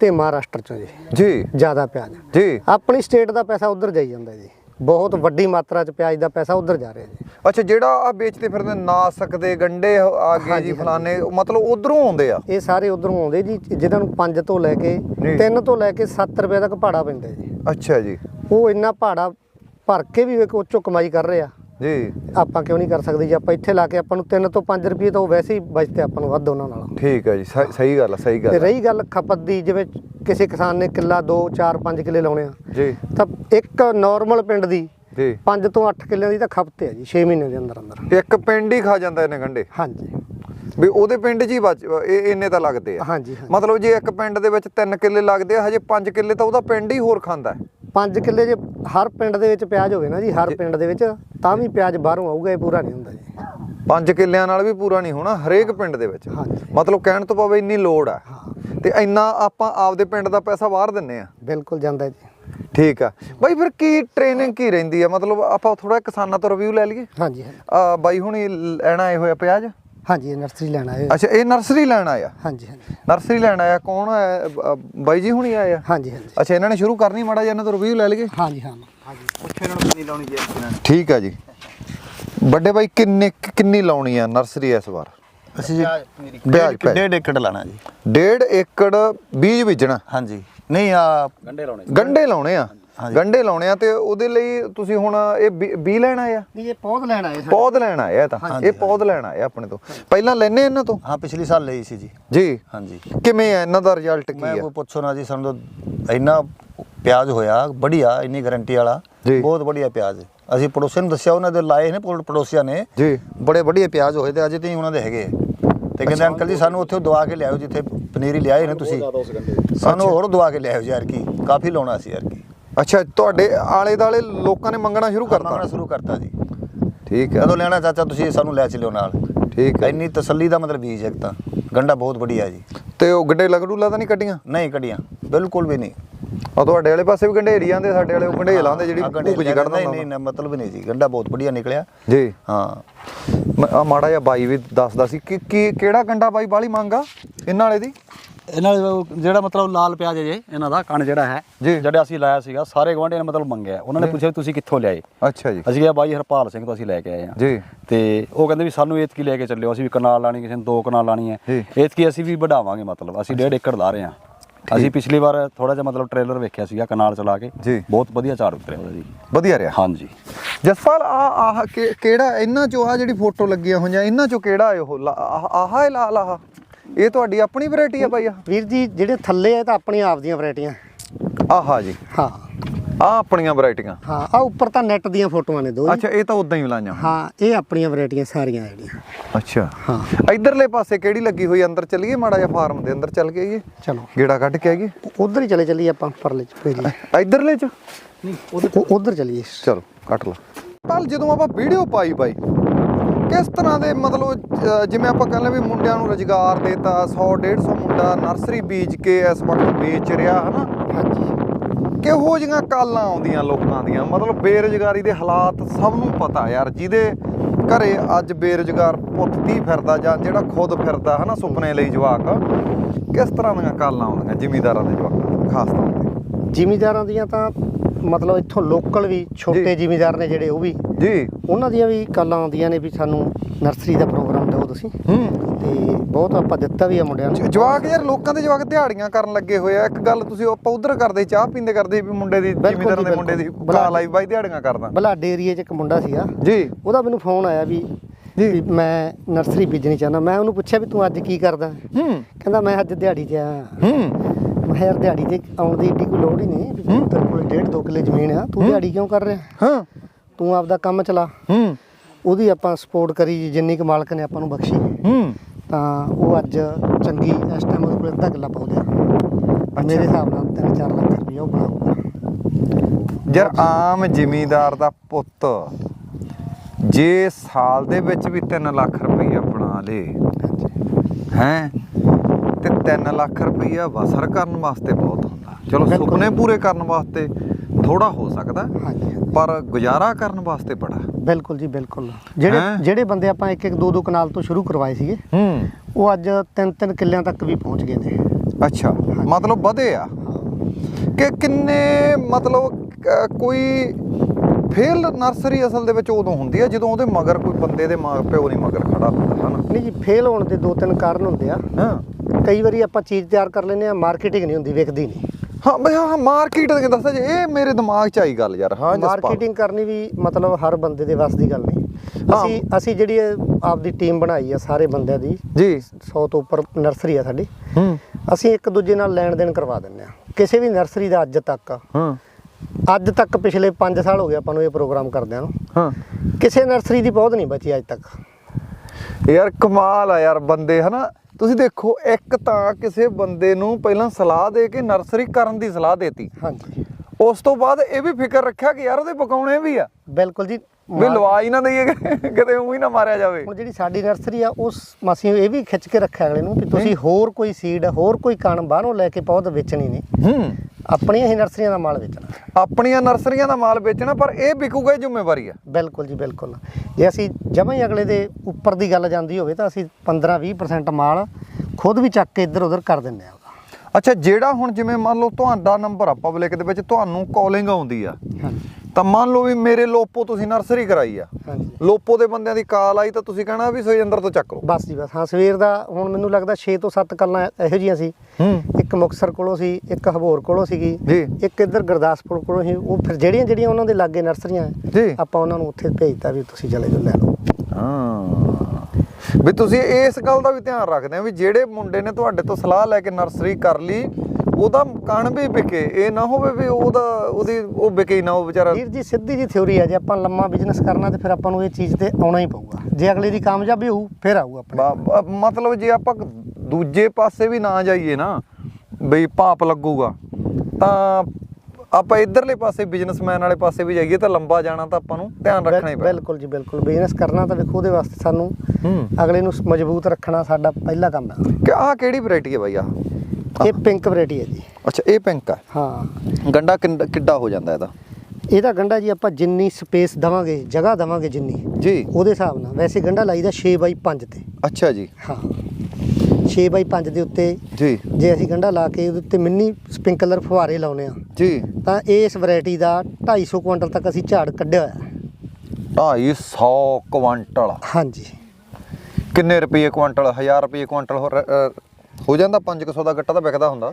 ਤੇ ਮਹਾਰਾਸ਼ਟਰ ਚੋਂ ਜੀ। ਜੀ। ਜ਼ਿਆਦਾ ਪਿਆਜ਼। ਜੀ। ਆਪਣੀ ਸਟੇਟ ਦਾ ਪੈਸਾ ਉਧਰ ਜਾਈ ਜਾਂਦਾ ਜੀ। ਬਹੁਤ ਵੱਡੀ ਮਾਤਰਾ 'ਚ ਪਿਆਜ਼ ਦਾ ਪੈਸਾ ਉਧਰ ਜਾ ਰਿਹਾ ਜੀ। ਅੱਛਾ ਜਿਹੜਾ ਆ ਵੇਚਦੇ ਫਿਰਦੇ ਨਾਸਕ ਦੇ ਗੰਡੇ ਆ ਗਏ ਜੀ ਫਲਾਣੇ ਮਤਲਬ ਉਧਰੋਂ ਆਉਂਦੇ ਆ? ਇਹ ਸਾਰੇ ਉਧਰੋਂ ਆਉਂਦੇ ਜੀ ਜਿਨ੍ਹਾਂ ਨੂੰ 5 ਤੋਂ ਲੈ ਕੇ ਜੀ। 3 ਤੋਂ ਲੈ ਕੇ 7 ਰੁਪਏ ਤੱਕ ਭਾੜਾ ਪੈਂਦਾ ਜੀ। ਅੱਛਾ ਜੀ। ਉਹ ਇੰਨਾ ਭਾੜਾ ਭਰ ਕੇ ਵੀ ਵੇਖੋ ਉੱਚੋਂ ਕਮਾਈ ਕਰ ਰਹੇ ਆ। ਜੀ। ਆਪਾਂ ਕਿਉਂ ਨਹੀਂ ਕਰ ਸਕਦੇ ਜੇ? ਆਪਾਂ ਇੱਥੇ ਲਾ ਕੇ ਆਪਾਂ ਨੂੰ 3 ਤੋਂ 5 ਰੁਪਏ ਤਾਂ ਉਹ ਵੈਸੇ ਹੀ ਬਚਦੇ ਆਪਾਂ ਨੂੰ ਵੱਧ ਉਹਨਾਂ ਨਾਲ। ਠੀਕ ਹੈ ਜੀ ਸਹੀ- ਗੱਲ ਆ ਸਹੀ ਤੇ ਗੱਲ ਆ। ਰਹੀ ਗੱਲ ਖਪਤ ਦੀ ਜਿਵੇਂ ਕਿਸੇ ਕਿਸਾਨ ਨੇ ਕਿੱਲਾ 2 4 5 ਕਿੱਲੇ ਲਾਉਣੇ ਆ। ਜੀ। ਤਾਂ ਇੱਕ ਨਾਰਮਲ ਪਿੰਡ ਦੀ ਜੀ। 5 ਤੋਂ 8 ਕਿੱਲਿਆਂ ਦੀ ਤਾਂ ਖਪਤ ਹੈ ਜੀ 6 ਮਹੀਨੇ ਦੇ ਅੰਦਰ ਅੰਦਰ। ਇੱਕ ਪਿੰਡ ਹੀ ਖਾ ਜਾਂਦਾ ਇਹਨੇ ਗੰਡੇ। ਹਾਂਜੀ। ਵੀ ਉਹਦੇ ਪਿੰਡ 'ਚ ਹੀ ਬਚ ਇਹ ਇੰਨੇ ਤਾਂ ਲੱਗਦੇ ਆ। ਹਾਂਜੀ ਹਾਂਜੀ। ਮਤਲਬ ਜੇ ਇੱਕ ਪਿੰਡ ਦੇ ਵਿੱਚ 3 ਕਿੱਲੇ ਲੱਗਦੇ ਆ ਹਜੇ 5 ਕਿੱਲੇ ਤਾਂ ਉਹਦਾ ਪਿੰਡ ਹੀ ਹੋਰ ਖਾਂਦਾ ਹੈ। 5 ਕਿੱਲੇ ਜੇ ਹਰ ਪਿੰਡ ਦੇ ਵਿੱਚ ਪਿਆਜ਼ ਹੋਵੇ ਨਾ ਜੀ ਹਰ ਪਿੰਡ ਦੇ ਵਿੱਚ ਤਾਂ ਵੀ ਪਿਆਜ਼ ਬਾਹਰੋਂ ਆਊਗਾ ਇਹ ਪੂਰਾ ਨਹੀਂ ਹੁੰਦਾ ਜੀ। 5 ਕਿੱਲਿਆਂ ਨਾਲ ਵੀ ਪੂਰਾ ਨਹੀਂ ਹੋਣਾ ਹਰੇਕ ਪਿੰਡ ਦੇ ਵਿੱਚ। ਹਾਂਜੀ। ਮਤਲਬ ਕਹਿਣ ਤੋਂ ਭਾਵੇਂ ਇੰਨੀ ਲੋੜ ਆ। ਤੇ ਇੰਨਾ ਆਪਾਂ ਆਪਦੇ ਪਿੰਡ ਦਾ ਪੈਸਾ ਬਾਹਰ ਦਿੰਨੇ ਆ। ਬਿਲਕੁਲ ਜਾਂਦਾ ਜੀ। ਠੀਕ ਆ। ਬਾਈ ਫਿਰ ਕੀ ਟ੍ਰੇਨਿੰਗ ਕੀ ਰਹਿੰਦੀ ਆ? ਮਤਲਬ ਆਪਾਂ ਥੋੜਾ ਕਿਸਾਨਾਂ ਤੋਂ ਰਿਵਿਊ ਲੈ ਲਈਏ। ਹਾਂਜੀ ਆ ਬਾਈ ਹੁਣੀ ਲੈਣ ਆਏ ਹੋਇਆ ਪਿਆਜ਼। ਹਾਂਜੀ ਇਹ ਨਰਸਰੀ ਲੈਣਾ ਹੈ ਅੱਛਾ ਇਹ ਨਰਸਰੀ ਲੈਣ ਆਇਆ ਹਾਂਜੀ ਹਾਂਜੀ। ਨਰਸਰੀ ਲੈਣ ਆਇਆ ਕੌਣ ਆਇਆ ਅ, ਬਾਈ ਜੀ ਹੁਣੀ ਆਏ ਆ? ਹਾਂਜੀ ਹਾਂਜੀ। ਅੱਛਾ ਇਹਨਾਂ ਨੇ ਸ਼ੁਰੂ ਕਰਨੀ ਮਾੜਾ ਜਿਹਾ ਇਹਨਾਂ ਤੋਂ ਰਿਵਿਊ ਲੈ ਲਈਏ? ਹਾਂਜੀ ਹਾਂ। ਹਾਂਜੀ ਠੀਕ ਆ ਜੀ। ਵੱਡੇ ਬਾਈ ਕਿੰਨੇ ਕਿੰਨੀ ਲਾਉਣੀ ਆ ਨਰਸਰੀ ਇਸ ਵਾਰ? ਅਸੀਂ ਜੀ ਵਿਆਜ ਪੈ ਡੇਢ ਏਕੜ ਲਾਣਾ ਜੀ। ਡੇਢ ਏਕੜ ਬੀਜ ਬੀਜਣਾ? ਹਾਂਜੀ। ਨਹੀਂ ਆ ਗੰਡੇ ਲਾਉਣੇ ਆ? ਗੰਡੇ ਲਾਉਣੇ ਆ ਤੇ ਉਹਦੇ ਲਈ ਤੁਸੀਂ ਹੁਣ ਇਹ ਬੀ- ਲੈਣ ਆਇਆ ਨਹੀਂ ਇਹ ਪੌਦ ਲੈਣਾ ਹੈ ਪੌਦ ਲੈਣ ਆਇਆ ਇਹ ਤਾਂ। ਇਹ ਪੌਦ ਲੈਣ ਆਇਆ ਆਪਣੇ ਤੋਂ। ਪਹਿਲਾਂ ਲੈਨੇ ਇਹਨਾਂ ਤੋਂ? ਹਾਂ ਪਿਛਲੀ ਸਾਲ ਲਈ ਸੀ ਜੀ। ਜੀ। ਹਾਂਜੀ। ਕਿਵੇਂ ਆ ਇਹਨਾਂ ਦਾ ਰਿਜ਼ਲਟ ਕੀ ਮੈਂ ਆ? ਕੋ ਪੁੱਛੋ ਨਾ ਜੀ ਸਾਨੂੰ ਤਾਂ ਇੰਨਾ ਪਿਆਜ਼ ਹੋਇਆ ਬੜੀਆ ਇੰਨੀ ਗਾਰੰਟੀ ਵਾਲਾ। ਬਹੁਤ ਬੜੀਆ ਪਿਆਜ਼। ਅਸੀਂ ਪੜੋਸੀਆਂ ਨੂੰ ਦੱਸਿਆ ਉਹਨਾਂ ਦੇ ਲਾਏ ਨੇ ਪੜੋ- ਪੜੋਸੀਆਂ ਨੇ। ਜੀ। ਬੜੇ ਬੜੀਆ ਪਿਆਜ਼ ਹੋਏ ਤੇ ਅਜੇ ਤਾਈਂ ਉਹਨਾਂ ਦੇ ਹੈਗੇ ਤੇ ਕਹਿੰਦੇ ਅੰਕਲ ਜੀ ਸਾਨੂੰ ਉੱਥੇ ਦਵਾ ਕੇ ਲਿਆਓ ਜਿੱਥੇ ਪਨੀਰੀ ਲਿਆਏ ਨੇ ਤੁਸੀਂ। ਸਾਨੂੰ ਹੋਰ ਦਵਾ ਕੇ ਲਿਆਓ ਯਾਰ ਕੀ। ਕਾਫੀ ਲਾਉਣਾ ਸੀ ਯਾਰ ਕੀ। ਅੱਛਾ ਤੁਹਾਡੇ ਆਲੇ ਦਾਲੇ ਲੋਕਾਂ ਨੇ ਮੰਗਣਾ ਸ਼ੁਰੂ ਮੰਗਣਾ ਕਰਤਾ ਸ਼ੁਰੂ ਕਰਤਾ ਜੀ। ਠੀਕ ਹੈ। ਕਦੋਂ ਲੈਣਾ ਚਾਚਾ ਤੁਸੀਂ ਸਾਨੂੰ ਲੈ ਚੱਲਿਓ ਨਾਲ। ਠੀਕ ਹੈ। ਇੰਨੀ ਤਸੱਲੀ ਦਾ ਮਤਲਬ ਬੀਜ ਹੈ ਇੱਕ ਤਾਂ। ਗੰਡਾ ਬਹੁਤ ਬੜੀਆ ਜੀ। ਤੇ ਉਹ ਗੱਡੇ ਲਗੜੂਲਾ ਤਾਂ ਨਹੀਂ ਕੱਢੀਆਂ? ਨਹੀਂ ਕੱਢੀਆਂ। ਬਿਲਕੁਲ ਵੀ ਨਹੀਂ। ਆ ਤੁਹਾਡੇ ਵਾਲੇ ਪਾਸੇ ਵੀ ਗੰਢੇਰੀ ਜਾਂਦੇ ਸਾਡੇ ਵਾਲੇ ਉਹ ਗੰਢੇ ਲਾਉਂਦੇ ਜਿਹੜੀ ਆਹ ਗੰਢੇ ਭੁੱਕ ਜੀ ਕੱਢਦਾ ਨਹੀਂ ਹੁੰਦਾ। ਨਹੀਂ ਨਾ, ਮਤਲਬ ਨਹੀਂ ਜੀ। ਗੰਡਾ ਬਹੁਤ ਬੜੀਆ ਨਿਕਲਿਆ। ਜੀ। ਹਾਂ। ਮ- ਆਹ ਮਾੜਾ ਜਿਹਾ ਬਾਈ ਵੀ ਦੱਸਦਾ ਸੀ ਕਿ ਕੀ ਕਿਹੜਾ ਗੰਡਾ ਬਾਈ ਬਾਲੀ ਮੰਗਾ ਇਹਨਾਂ ਵਾਲੇ ਦੀ? ਇਹਨਾਂ ਦਾ ਜਿਹੜਾ ਮਤਲਬ ਲਾਲ ਪਿਆਜ਼ ਹੈ ਜੇ ਇਹਨਾਂ ਦਾ ਕਣ ਜਿਹੜਾ ਹੈ। ਜਿਹੜਾ ਅਸੀਂ ਲਾਇਆ ਸੀਗਾ ਸਾਰੇ ਗਵਾਂਢੀਆਂ ਨੇ ਮਤਲਬ ਮੰਗਿਆ। ਉਹਨਾਂ ਨੇ ਪੁੱਛਿਆ ਵੀ ਤੁਸੀਂ ਕਿੱਥੋਂ ਲਿਆਏ? ਅੱਛਾ ਜੀ। ਅਸੀਂ ਕਿਹਾ ਬਾਈ ਹਰਪਾਲ ਸਿੰਘ ਤੋਂ ਅਸੀਂ ਲੈ ਕੇ ਆਏ ਹਾਂ। ਜੀ। ਤੇ ਉਹ ਕਹਿੰਦੇ ਵੀ ਸਾਨੂੰ ਏਤਕੀ ਲੈ ਕੇ ਚੱਲਿਓ ਅਸੀਂ ਵੀ ਕਨਾਲ ਲਾਣੀ ਕਿਸੇ ਨੇ ਦੋ ਕਨਾਲ ਲਾਣੀ ਹੈ। ਜੀ। ਏਤਕੀ ਅਸੀਂ ਵੀ ਵਧਾਵਾਂਗੇ ਮਤਲਬ ਅਸੀਂ ਡੇਢ ਏਕੜ ਲਾ ਰਹੇ ਹਾਂ। ਅਸੀਂ ਪਿਛਲੀ ਵਾਰ ਥੋੜਾ ਜਿਹਾ ਮਤਲਬ ਟ੍ਰੇਲਰ ਵੇਖਿਆ ਸੀਗਾ ਕਨਾਲ ਚਲਾ ਕੇ। ਜੀ। ਬਹੁਤ ਵਧੀਆ ਝਾੜ ਉਤਰਿਆ ਉਹਦਾ ਜੀ। ਵਧੀਆ ਰਿਹਾ। ਹਾਂਜੀ। ਜਸਪਾਲ ਆ ਆਹ ਕਿਹੜਾ ਇਹਨਾਂ ਚੋਂ ਆ ਜਿਹੜੀ ਫੋਟੋ ਲੱਗੀਆਂ ਹੋਈਆਂ ਇਹਨਾਂ ਚੋਂ ਕਿਹੜਾ ਇਹ ਲਾ- ਆਹ ਆਹ ਹੈ ਲਾਲ ਆਹ? ਇਹ ਤੁਹਾਡੀ ਆਪਣੀ ਵੈਰਾਈਟੀ ਆ ਬਾਈ ਆ? ਵੀਰ ਜੀ ਜਿਹੜੇ ਥੱਲੇ ਆ ਇਹ ਤਾਂ ਆਪਣੀਆਂ ਆਪਦੀਆਂ ਵੈਰਾਈਟੀਆਂ ਆਹਾ ਜੀ। ਹਾਂ। ਆ ਆਪਣੀਆਂ ਵੈਰਾਈਟੀਆਂ ਹਾਂ ਆ ਉੱਪਰ ਤਾਂ ਨੈਟ ਦੀਆਂ ਫੋਟੋਆਂ ਨੇ ਦੋ। ਅੱਛਾ ਇਹ ਤਾਂ ਉਦਾਂ ਹੀ ਲਾਈਆਂ ਹਾਂ ਇਹ ਆਪਣੀਆਂ ਵੈਰਾਈਟੀਆਂ ਸਾਰੀਆਂ ਜਿਹੜੀਆਂ। ਅੱਛਾ। ਹਾਂ। ਇਧਰਲੇ ਪਾਸੇ ਕਿਹੜੀ ਲੱਗੀ ਹੋਈ ਅੰਦਰ ਚੱਲੀਏ ਮਾੜਾ ਜਿਹਾ ਫਾਰਮ ਦੇ ਅੰਦਰ ਚੱਲ ਕੇ ਆਈਏ। ਚਲੋ। ਗੇੜਾ ਕੱਢ ਕੇ ਆਈਏ। ਉਧਰ ਹੀ ਚਲੇ ਚੱਲੀਏ ਆਪਾਂ ਪਰਲੇ ਚ ਫੇਰੀ ਇਧਰਲੇ ਚ? ਉਧਰ ਚੱਲੀਏ। ਚਲੋ ਕੱਟ ਲਾ ਕੱਲ ਜਦੋਂ ਆਪਾਂ ਵੀਡੀਓ ਪਾਈ ਬਾਈ ਕਿਸ ਤਰ੍ਹਾਂ ਦੇ ਮਤਲਬ ਜਿਵੇਂ ਆਪਾਂ ਕਹਿੰਦੇ ਵੀ ਮੁੰਡਿਆਂ ਨੂੰ ਰੁਜ਼ਗਾਰ ਦੇਤਾ 100 150 ਮੁੰਡਾ ਨਰਸਰੀ ਬੀਜ ਕੇ ਇਸ ਵਕਤ ਵੇਚ ਰਿਹਾ ਹਨਾ? ਹਾਂਜੀ। ਕਿਹੋ ਜਿਹੀਆਂ ਕਾਲਾਂ ਆਉਂਦੀਆਂ ਲੋਕਾਂ ਦੀਆਂ? ਮਤਲਬ ਬੇਰੁਜ਼ਗਾਰੀ ਦੇ ਹਾਲਾਤ ਸਭ ਨੂੰ ਪਤਾ ਯਾਰ ਜਿਹਦੇ ਘਰੇ ਅੱਜ ਬੇਰੁਜ਼ਗਾਰ ਪੁੱਤ ਧੀ ਫਿਰਦਾ ਜਾਂ ਜਿਹੜਾ ਖੁਦ ਫਿਰਦਾ ਹਨਾ ਸੁਪਨੇ ਲਈ ਜਵਾਕ ਕਿਸ ਤਰ੍ਹਾਂ ਦੀਆਂ ਕਾਲਾਂ ਆਉਂਦੀਆਂ ਜ਼ਿਮੀਦਾਰਾਂ ਦੇ ਜਵਾਕਾਂ ਖਾਸ ਤੌਰ ਤੇ? ਜ਼ਿਮੀਦਾਰਾਂ ਦੀਆਂ ਤਾਂ ਮਤਲਬ ਇੱਥੋਂ ਲੋਕਲ ਵੀ ਛੋਟੇ। ਜ਼ਿਮੀਦਾਰ ਨੇ ਜਿਹੜੇ ਉਹ ਵੀ ਜੀ। ਉਹਨਾਂ ਦੀਆਂ ਵੀ ਕਾਲਾਂ ਆਉਂਦੀਆਂ ਨੇ ਵੀ ਸਾਨੂੰ ਨਰਸਰੀ ਦਾ ਪ੍ਰੋਗਰਾਮ ਦਿਓ ਤੁਸੀਂ। ਹੂੰ। ਤੇ ਬਹੁਤ ਆਪਾਂ ਦਿੱਤਾ ਵੀ ਆ ਮੁੰਡਿਆਂ ਨੂੰ। ਜਵਾਕ ਯਾਰ ਲੋਕਾਂ ਦੇ ਜਵਾਕ ਦਿਹਾੜੀਆਂ ਕਰਨ ਲੱਗੇ ਹੋਏ ਆ। ਇੱਕ ਗੱਲ ਤੁਸੀਂ ਆਪਾਂ ਉਧਰ ਕਰਦੇ ਚਾਹ ਪੀਂਦੇ ਕਰਦੇ ਵੀ ਮੁੰਡੇ ਦੀ ਜ਼ਿਮੀਦਾਰਾਂ ਦੇ ਮੁੰਡੇ ਦੀ। ਕਾਲ ਆਈ ਬਾਈ ਦਿਹਾੜੀਆਂ ਕਰਦਾ। ਬਲਾਡੇ ਏਰੀਏ 'ਚ ਇੱਕ ਮੁੰਡਾ ਸੀਗਾ। ਜੀ। ਉਹਦਾ ਮੈਨੂੰ ਫੋਨ ਆਇਆ ਵੀ ਜੀ। ਮੈਂ ਨਰਸਰੀ ਬੀਜਣੀ ਚਾਹੁੰਦਾ। ਮੈਂ ਉਹਨੂੰ ਪੁੱਛਿਆ ਵੀ ਤੂੰ ਅੱਜ ਕੀ ਕਰਦਾ? ਹੂੰ। ਕਹਿੰਦਾ ਮੈਂ ਅੱਜ ਦਿਹਾੜੀ 'ਤੇ ਆਇਆ। ਹੂੰ। ਮੈਂ ਕਿਹਾ ਯਾਰ ਦਿਹਾੜੀ ਤੇ ਆਉਣ ਦੀ ਏਡੀ ਕੋਈ ਲੋੜ ਹੀ ਨਹੀਂ ਵੀ ਤੇਰੇ ਕੋਲ ਡੇਢ ਦੋ ਕਿੱਲੇ ਜ਼ਮੀਨ ਆ ਤੂੰ ਦਿਹਾੜੀ ਕਿਉਂ ਕਰ ਰਿਹਾ? ਹਾਂ। ਤੂੰ ਆਪਦਾ ਕੰਮ ਚਲਾ। ਹੂੰ। ਉਹਦੀ ਆਪਾਂ ਸਪੋਰਟ ਕਰੀ ਜੀ, ਜਿੰਨੀ ਕੁ ਮਾਲਕ ਨੇ ਆਪਾਂ ਨੂੰ ਬਖਸ਼ੀ। ਹੂੰ। ਤਾਂ ਉਹ ਅੱਜ ਚੰਗੀ ਇਸ ਟਾਈਮ ਉਹਦੇ ਕੋਲ ਅੱਧਾ ਕਿੱਲਾ ਪਾਉਂਦਾ ਮੇਰੇ ਹਿਸਾਬ ਨਾਲ 3-4 ਲੱਖ ਰੁਪਏ ਉਹ ਬਣਾਊਗਾ। ਯਾਰ ਆਮ ਜ਼ਿਮੀਦਾਰ ਦਾ ਪੁੱਤ ਜੇ ਸਾਲ ਦੇ ਵਿੱਚ ਵੀ 3 ਲੱਖ ਰੁਪਈਆ ਬਣਾ ਲੇ ਹੈ ਤੇ 3 ਲੱਖ ਰੁਪਈਆ ਬਸਰ ਕਰਨ ਵਾਸਤੇ ਬਹੁਤ ਹੁੰਦਾ। ਚਲੋ। ਸੁਪਨੇ ਪੂਰੇ ਕਰਨ ਵਾਸਤੇ ਥੋੜਾ ਹੋ ਸਕਦਾ ਹਾਂਜੀ ਪਰ ਗੁਜ਼ਾਰਾ ਕਰਨ ਵਾਸਤੇ ਬੜਾ। ਬਿਲਕੁਲ ਜੀ ਬਿਲਕੁਲ। ਜਿਹੜੇ? ਜਿਹੜੇ ਬੰਦੇ ਆਪਾਂ ਇੱਕ ਇੱਕ ਦੋ ਦੋ ਕਨਾਲ ਤੋਂ ਸ਼ੁਰੂ ਕਰਵਾਏ ਸੀਗੇ ਹੂੰ। ਉਹ ਅੱਜ ਤਿੰਨ ਤਿੰਨ ਕਿੱਲਿਆਂ ਤੱਕ ਵੀ ਪਹੁੰਚ ਗਏ ਨੇ। ਅੱਛਾ ਮਤਲਬ ਵਧੇ ਆ। ਕਿ ਕਿੰਨੇ ਮਤਲਬ ਕੋਈ ਫੇਲ ਨਰਸਰੀ ਅਸਲ ਦੇ ਵਿੱਚ ਉਦੋਂ ਹੁੰਦੀ ਆ ਜਦੋਂ ਉਹਦੇ ਮਗਰ ਕੋਈ ਬੰਦੇ ਦੇ ਮਾਂ ਪਿਓ ਨਹੀਂ ਮਗਰ ਖੜਾ ਹੁੰਦਾ ਹਨਾ? ਨਹੀਂ ਜੀ ਫੇਲ ਹੋਣ ਦੇ ਦੋ ਤਿੰਨ ਕਾਰਨ ਹੁੰਦੇ ਆ। ਹਾਂ। ਕਈ ਵਾਰੀ ਆਪਾਂ ਚੀਜ਼ ਤਿਆਰ ਕਰ ਲੈਂਦੇ ਆ ਮਾਰਕੀਟਿੰਗ ਨਹੀਂ ਹੁੰਦੀ ਵਿਕਦੀ ਨਹੀਂ। ਹਾਂ ਬਈ ਹਾਂ ਮਾਰਕੀਟ ਦੇ ਦੱਸਿਆ ਜੀ ਇਹ ਮੇਰੇ ਦਿਮਾਗ 'ਚ ਆਈ ਗੱਲ ਯਾਰ ਹਾਂ ਜਸਪਾਲ। ਮਾਰਕੀਟਿੰਗ ਕਰਨੀ ਵੀ ਮਤਲਬ ਹਰ ਬੰਦੇ ਦੇ ਵੱਸ ਦੀ ਗੱਲ ਨਹੀਂ। ਅਸੀਂ ਅਸੀਂ ਜਿਹੜੀ ਆਪਦੀ ਟੀਮ ਬਣਾਈ ਆ ਸਾਰੇ ਬੰਦਿਆਂ ਦੀ ਜੀ। 100 ਤੋਂ ਉੱਪਰ ਨਰਸਰੀ ਆ ਸਾਡੀ। ਹੂੰ। ਅਸੀਂ ਇੱਕ ਦੂਜੇ ਨਾਲ ਲੈਣ ਦੇਣ ਕਰਵਾ ਦਿੰਦੇ ਆ ਕਿਸੇ ਵੀ ਨਰਸਰੀ ਦਾ ਅੱਜ ਤੱਕ ਹਾਂ। ਅੱਜ ਤੱਕ ਪਿਛਲੇ 5 ਸਾਲ ਹੋ ਗਏ ਆਪਾਂ ਨੂੰ ਇਹ ਪ੍ਰੋਗਰਾਮ ਕਰਦਿਆਂ ਨੂੰ। ਹਾਂ। ਕਿਸੇ ਨਰਸਰੀ ਦੀ ਪੌਦ ਨਹੀਂ ਬਚੀ ਅੱਜ ਤੱਕ। ਯਾਰ ਕਮਾਲ ਆ ਯਾਰ ਬੰਦੇ ਹਨਾ? ਤੁਸੀਂ ਦੇਖੋ ਇੱਕ ਤਾਂ ਕਿਸੇ ਬੰਦੇ ਨੂੰ ਪਹਿਲਾਂ ਸਲਾਹ ਦੇ ਕੇ ਨਰਸਰੀ ਕਰਨ ਦੀ ਸਲਾਹ ਦੇਤੀ। ਹਾਂਜੀ। ਉਸ ਤੋਂ ਬਾਅਦ ਇਹ ਵੀ ਫਿਕਰ ਰੱਖਿਆ ਕਿ ਯਾਰ ਉਹਦੇ ਪਕਾਉਣੇ ਵੀ ਆ। ਬਿਲਕੁਲ ਜੀ ਵੀ ਲਵਾ ਹੀ ਨਾ ਦਈਏ ਕਿਤੇ ਉਹੀ ਨਾ ਮਾਰਿਆ ਜਾਵੇ। ਹੁਣ ਜਿਹੜੀ ਸਾਡੀ ਨਰਸਰੀ ਆ ਉਸ ਅਸੀਂ ਇਹ ਵੀ ਖਿੱਚ ਕੇ ਰੱਖਿਆ ਅਗਲੇ ਨੂੰ ਵੀ ਤੁਸੀਂ ਹੋਰ ਕੋਈ ਸੀਡ ਹੋਰ ਕੋਈ ਕਣ ਬਾਹਰੋਂ ਲੈ ਕੇ ਪੌਦ ਵੇਚਣੀ ਨਹੀਂ ਹੂੰ। ਆਪਣੀਆਂ ਹੀ ਨਰਸਰੀਆਂ ਦਾ ਮਾਲ ਵੇਚਣਾ। ਆਪਣੀਆਂ ਨਰਸਰੀਆਂ ਦਾ ਮਾਲ ਵੇਚਣਾ ਪਰ ਇਹ ਵਿਕੂਗਾ ਜ਼ਿੰਮੇਵਾਰੀ ਆ। ਬਿਲਕੁਲ ਜੀ ਬਿਲਕੁਲ। ਜੇ ਅਸੀਂ ਜਮਾਂ ਹੀ ਅਗਲੇ ਦੇ ਉੱਪਰ ਦੀ ਗੱਲ ਜਾਂਦੀ ਹੋਵੇ ਤਾਂ ਅਸੀਂ 15-20% ਮਾਲ ਖੁਦ ਵੀ ਚੱਕ ਕੇ ਇੱਧਰ ਉੱਧਰ ਕਰ ਦਿੰਦੇ ਆ ਅੱਛਾ ਜਿਹੜਾ ਹੁਣ ਜਿਵੇਂ ਮੰਨ ਲਓ ਤੁਹਾਡਾ ਨੰਬਰ ਆ ਪਬਲਿਕ ਦੇ ਵਿੱਚ ਤੁਹਾਨੂੰ ਕਾਲਿੰਗ ਆਉਂਦੀ ਆ। ਹਾਂਜੀ। ਤਾਂ ਮੰਨ ਲਓ ਵੀ ਮੇਰੇ ਲੋਪੋ ਤੁਸੀਂ ਨਰਸਰੀ ਕਰਾਈ ਆ। ਹਾਂਜੀ। ਲੋਪੋ ਦੇ ਬੰਦਿਆਂ ਦੀ ਕਾਲ ਆਈ ਤਾਂ ਤੁਸੀਂ ਕਹਿਣਾ ਵੀ ਸੁਰਿੰਦਰ ਤੋਂ ਚੱਕ ਲਓ। ਬਸ ਜੀ ਬਸ। ਹਾਂ ਸਵੇਰ ਦਾ ਹੁਣ ਮੈਨੂੰ ਲੱਗਦਾ 6 ਤੋਂ 7 ਕੱਲਾਂ ਇਹੋ ਜਿਹੀਆਂ ਸੀ। ਹੂੰ। ਇੱਕ ਮੁਕਸਰ ਕੋਲੋਂ ਸੀ ਇੱਕ ਹਬੋਰ ਕੋਲੋਂ ਸੀਗੀ। ਜੀ। ਇੱਕ ਇੱਧਰ ਗੁਰਦਾਸਪੁਰ ਕੋਲੋਂ ਸੀ। ਉਹ ਫਿਰ ਜਿਹੜੀਆਂ ਜਿਹੜੀਆਂ ਉਹਨਾਂ ਦੇ ਲਾਗੇ ਨਰਸਰੀਆਂ ਆਪਾਂ ਉਹਨਾਂ ਨੂੰ ਉੱਥੇ ਭੇਜਤਾ ਵੀ ਤੁਸੀਂ ਚਲੇ ਜਾਓ ਲੈ ਲਓ। ਹਾਂ। ਵੀ ਤੁਸੀਂ ਇਸ ਗੱਲ ਦਾ ਵੀ ਧਿਆਨ ਰੱਖਦੇ ਆ ਵੀ ਜਿਹੜੇ ਮੁੰਡੇ ਨੇ ਤੁਹਾਡੇ ਤੋਂ ਸਲਾਹ ਲੈ ਕੇ ਨਰਸਰੀ ਕਰ ਲਈ ਉਹਦਾ ਕਣ ਵੀ ਵਿਕੇ ਇਹ ਨਾ ਹੋਵੇ ਵੀ ਉਹਦਾ ਉਹਦੀ ਉਹ ਵਿਕੇ ਹੀ ਨਾ ਉਹ ਵਿਚਾਰਾ ਵੀਰ ਜੀ ਸਿੱਧੀ ਜੀ ਥਿਉਰੀ ਹੈ ਜੇ ਆਪਾਂ ਲੰਮਾ ਬਿਜ਼ਨਸ ਕਰਨਾ ਤੇ ਫਿਰ ਆਪਾਂ ਨੂੰ ਇਹ ਚੀਜ਼ ਤੇ ਆਉਣਾ ਹੀ ਪਊਗਾ। ਜੇ ਅਗਲੇ ਦੀ ਕਾਮਯਾਬੀ ਹੋਊ ਫਿਰ ਆਊ ਆਪਣੇ ਮਤਲਬ ਜੇ ਆਪਾਂ ਦੂਜੇ ਪਾਸੇ ਵੀ ਨਾ ਜਾਈਏ ਨਾ ਬਈ ਭਾਪ ਲੱਗੂਗਾ ਤਾਂ ਆਪਾਂ ਇਧਰਲੇ ਪਾਸੇ ਬਿਜ਼ਨਸਮੈਨ ਵਾਲੇ ਪਾਸੇ ਵੀ ਜਾਈਏ ਤਾਂ ਲੰਬਾ ਜਾਣਾ ਤਾਂ ਆਪਾਂ ਨੂੰ ਧਿਆਨ ਰੱਖਣਾ ਹੀ ਪੈਣਾ। ਬਿਲਕੁਲ ਜੀ ਬਿਲਕੁਲ। ਬਿਜ਼ਨਸ ਕਰਨਾ ਤਾਂ ਵੇਖੋ ਉਹਦੇ ਵਾਸਤੇ ਸਾਨੂੰ ਅਗਲੇ ਨੂੰ ਮਜ਼ਬੂਤ ਰੱਖਣਾ ਸਾਡਾ ਪਹਿਲਾ ਕੰਮ ਹੈ। ਕਿ ਆਹ ਕਿਹੜੀ ਵੈਰਾਈਟੀ ਹੈ ਬਾਈ ਆ ਇਹ ਪਿੰਕ ਵੈਰਾਈਟੀ ਹੈ ਜੀ। ਅੱਛਾ ਇਹ ਪਿੰਕ ਆ? ਹਾਂ। ਗੰਡਾ ਕਿੱਡਾ ਹੋ ਜਾਂਦਾ ਇਹਦਾ? ਇਹਦਾ ਗੰਡਾ ਜੀ ਆਪਾਂ ਜਿੰਨੀ ਸਪੇਸ ਦਵਾਂਗੇ ਜਗ੍ਹਾ ਦਵਾਂਗੇ ਜਿੰਨੀ ਜੀ। ਉਹਦੇ ਹਿਸਾਬ ਨਾਲ। ਵੈਸੇ ਗੰਡਾ ਲਾਈਦਾ 6 ਬਾਈ 5 ਤੇ। ਅੱਛਾ ਜੀ। ਹਾਂ। 6 ਬਾਈ 5 ਦੇ ਉੱਤੇ ਜੀ। ਜੇ ਅਸੀਂ ਗੰਡਾ ਲਾ ਕੇ ਉਹਦੇ ਉੱਤੇ ਮਿੰਨੀ ਸਪ੍ਰਿੰਕਲਰ ਫੁਹਾਰੇ ਲਾਉਨੇ ਆ ਜੀ। ਤਾਂ ਇਸ ਵੈਰਾਈਟੀ ਦਾ 250 ਕੁਇੰਟਲ ਤੱਕ ਅਸੀਂ ਝਾੜ ਕੱਢਿਆ ਹੋਇਆ। ਹੈ। 250 ਕੁਆਂਟਲ। ਹਾਂਜੀ। ਕਿੰਨੇ ਰੁਪਏ ਕੁਆਂਟਲ? 1000 ਰੁਪਏ ਕੁਆਂਟਲ ਹੋ ਜਾਂਦਾ 500 ਦਾ ਗੱਟਾ ਤਾਂ ਵਿਕਦਾ ਹੁੰਦਾ।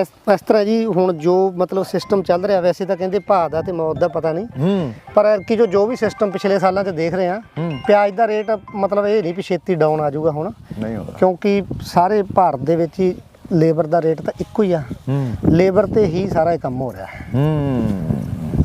ਇਸ ਇਸ ਤਰ੍ਹਾਂ ਜੀ ਹੁਣ ਜੋ ਮਤਲਬ ਸਿਸਟਮ ਚੱਲ ਰਿਹਾ ਵੈਸੇ ਤਾਂ ਕਹਿੰਦੇ ਭਾਅ ਦਾ ਤੇ ਮੌਤ ਦਾ ਪਤਾ ਨਹੀਂ। ਹੂੰ। ਪਰ ਕਿ ਜੋ ਜੋ ਵੀ ਸਿਸਟਮ ਪਿਛਲੇ ਸਾਲਾਂ 'ਚ ਦੇਖ ਰਹੇ ਆ। ਪਿਆਜ਼ ਦਾ ਰੇਟ ਮਤਲਬ ਇਹ ਨਹੀਂ ਵੀ ਛੇਤੀ ਡਾਊਨ ਆ ਜਾਊਗਾ ਹੁਣ। ਨਹੀਂ ਹੁੰਦਾ। ਕਿਉਂਕਿ ਸਾਰੇ ਭਾਰਤ ਦੇ ਵਿੱਚ ਹੀ ਲੇਬਰ ਦਾ ਰੇਟ ਤਾਂ ਇੱਕੋ ਹੀ ਆ। ਲੇਬਰ ਤੇ ਹੀ ਸਾਰਾ ਇਹ ਕੰਮ ਹੋ ਰਿਹਾ। ਹੈ।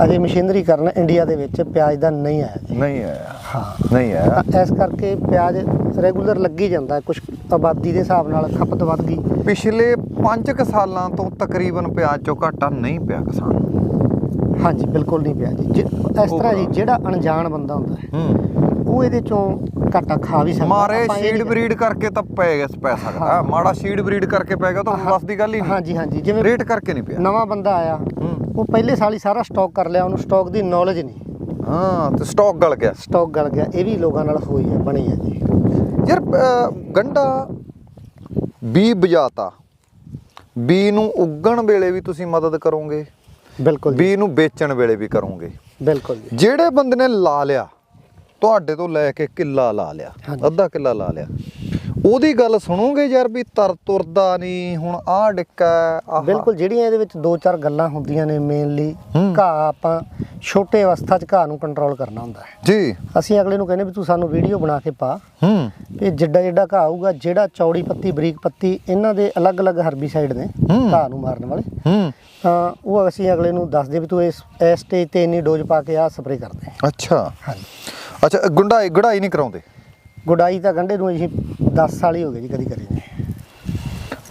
ਅਜੇ ਮਸ਼ੀਨਰੀ ਕਰਨ ਇੰਡੀਆ ਦੇ ਵਿੱਚ ਪਿਆਜ਼ ਦਾ ਨਹੀਂ ਆਇਆ ਨਹੀਂ ਆਇਆ। ਹਾਂ। ਨਹੀਂ ਆਇਆ। ਇਸ ਕਰਕੇ ਪਿਆਜ਼ ਰੈਗੂਲਰ ਲੱਗੀ ਜਾਂਦਾ ਕੁਝ ਆਬਾਦੀ ਦੇ ਹਿਸਾਬ ਨਾਲ ਖਪਤ ਵੱਧ ਗਈ। ਪਿਛਲੇ 5 ਸਾਲਾਂ ਤੋਂ ਤਕਰੀਬਨ ਪਿਆਜ਼ ਚੋਂ ਘਾਟਾ ਨਹੀਂ ਪਿਆ ਕਿਸਾਨ। ਨੂੰ। ਹਾਂਜੀ ਬਿਲਕੁਲ ਨਹੀਂ ਪਿਆ ਜੀ। ਜਿ- ਇਸ ਤਰ੍ਹਾਂ ਜੀ ਜਿਹੜਾ ਅਣਜਾਣ ਬੰਦਾ ਹੁੰਦਾ ਹੈ ਹੂੰ। ਉਹ ਇਹਦੇ ਚੋਂ ਘਾਟਾ ਖਾ ਵੀ ਸਕਦਾ। ਮਾਰੇ ਆਪਾਂ ਇਹ ਸੀਡ ਨਹੀਂ ਬਰੀਡ ਕਰਕੇ ਤਾਂ ਪੈ ਗਿਆ ਪੈ ਸਕਦਾ ਹਾਂ। ਮਾੜਾ ਸੀਡ ਬਰੀਡ ਕਰਕੇ ਪੈ ਗਿਆ ਤਾਂ ਹਾਂ। ਬਸ ਦੀ ਗੱਲ ਹੀ ਨਹੀਂ। ਹਾਂਜੀ ਹਾਂਜੀ। ਜਿਵੇਂ ਰੇਟ ਕਰਕੇ ਨਹੀਂ ਪਿਆ। ਨਵਾਂ ਬੰਦਾ ਆਇਆ ਹੂੰ। ਉਹ ਪਹਿਲੇ ਸਾਲ ਹੀ ਸਾਰਾ ਸਟਾਕ ਕਰ ਲਿਆ ਉਹਨੂੰ ਸਟਾਕ ਦੀ ਨੌਲੇਜ ਨਹੀਂ। ਹਾਂ ਤੇ ਸਟਾਕ ਗਲ ਗਿਆ। ਸਟਾਕ ਗਲ ਗਿਆ ਇਹ ਵੀ ਲੋਕਾਂ ਨਾਲ ਹੋਈ ਹੈ ਬਣੀ ਹੈ ਜੀ। ਯਾਰ ਗੰਡਾ ਬੀ ਬਜਾਤਾ। ਬੀ ਨੂੰ ਉਗਣ ਵੇਲੇ ਵੀ ਤੁਸੀਂ ਮਦਦ ਕਰੋਗੇ। ਬਿਲਕੁਲ ਬੀ ਨੂੰ ਵੇਚਣ ਵੇਲੇ ਵੀ ਕਰੋਗੇ। ਬਿਲਕੁਲ ਜੀ। ਜਿਹੜੇ ਬੰਦੇ ਨੇ ਲਾ ਲਿਆ ਤੁਹਾਡੇ ਤੋਂ ਲੈ ਕੇ ਕਿੱਲਾ ਲਾ ਲਿਆ। ਅੱਧਾ ਕਿੱਲਾ ਲਾ ਲਿਆ। ਉਹਦੀ ਗੱਲ ਸੁਣੋਗੇ ਯਾਰ ਵੀ ਤਰ ਤੁਰਦਾ ਨਹੀਂ ਹੁਣ ਆਹ ਡਿੱਕਾ ਆਹ। ਬਿਲਕੁਲ ਜਿਹੜੀਆਂ ਇਹਦੇ ਵਿੱਚ ਦੋ ਚਾਰ ਗੱਲਾਂ ਹੁੰਦੀਆਂ ਨੇ ਮੇਨਲੀ। ਘਾਹ ਆਪਾਂ ਛੋਟੇ ਅਵਸਥਾ 'ਚ ਘਾਹ ਨੂੰ ਕੰਟਰੋਲ ਕਰਨਾ ਹੁੰਦਾ ਹੈ। ਜੀ। ਅਸੀਂ ਅਗਲੇ ਨੂੰ ਕਹਿੰਦੇ ਵੀ ਤੂੰ ਸਾਨੂੰ ਵੀਡੀਓ ਬਣਾ ਕੇ ਪਾ ਹੂੰ। ਵੀ ਜਿੱਡਾ ਜਿੱਡਾ ਘਾਹ ਆਊਗਾ ਜਿਹੜਾ ਚੌੜੀ ਪੱਤੀ ਬਰੀਕ ਪੱਤੀ ਇਹਨਾਂ ਦੇ ਅਲੱਗ-ਅਲੱਗ ਹਰਬੀਸਾਈਡ ਨੇ। ਘਾਹ ਨੂੰ ਮਾਰਨ ਵਾਲੇ। ਹੂੰ। ਤਾਂ ਉਹ ਅਸੀਂ ਅਗਲੇ ਨੂੰ ਦੱਸਦੇ ਵੀ ਤੂੰ ਇਸ ਇਸ ਸਟੇਜ ਤੇ ਇੰਨੀ ਡੋਜ਼ ਪਾ ਕੇ ਆਹ ਸਪਰੇਅ ਕਰਦੇ ਅੱਛਾ। ਹਾਂਜੀ। ਅੱਛਾ ਗੁੰਡਾਈ ਗੁੜਾਈ ਨਹੀਂ ਕਰਾਉਂਦੇ? ਗੁਡਾਈ ਤਾਂ ਗੰਢੇ ਨੂੰ ਅਸੀਂ 10 ਸਾਲ ਹੀ ਹੋ ਗਏ ਜੀ ਕਦੀ ਕਰੀ ਨਹੀਂ।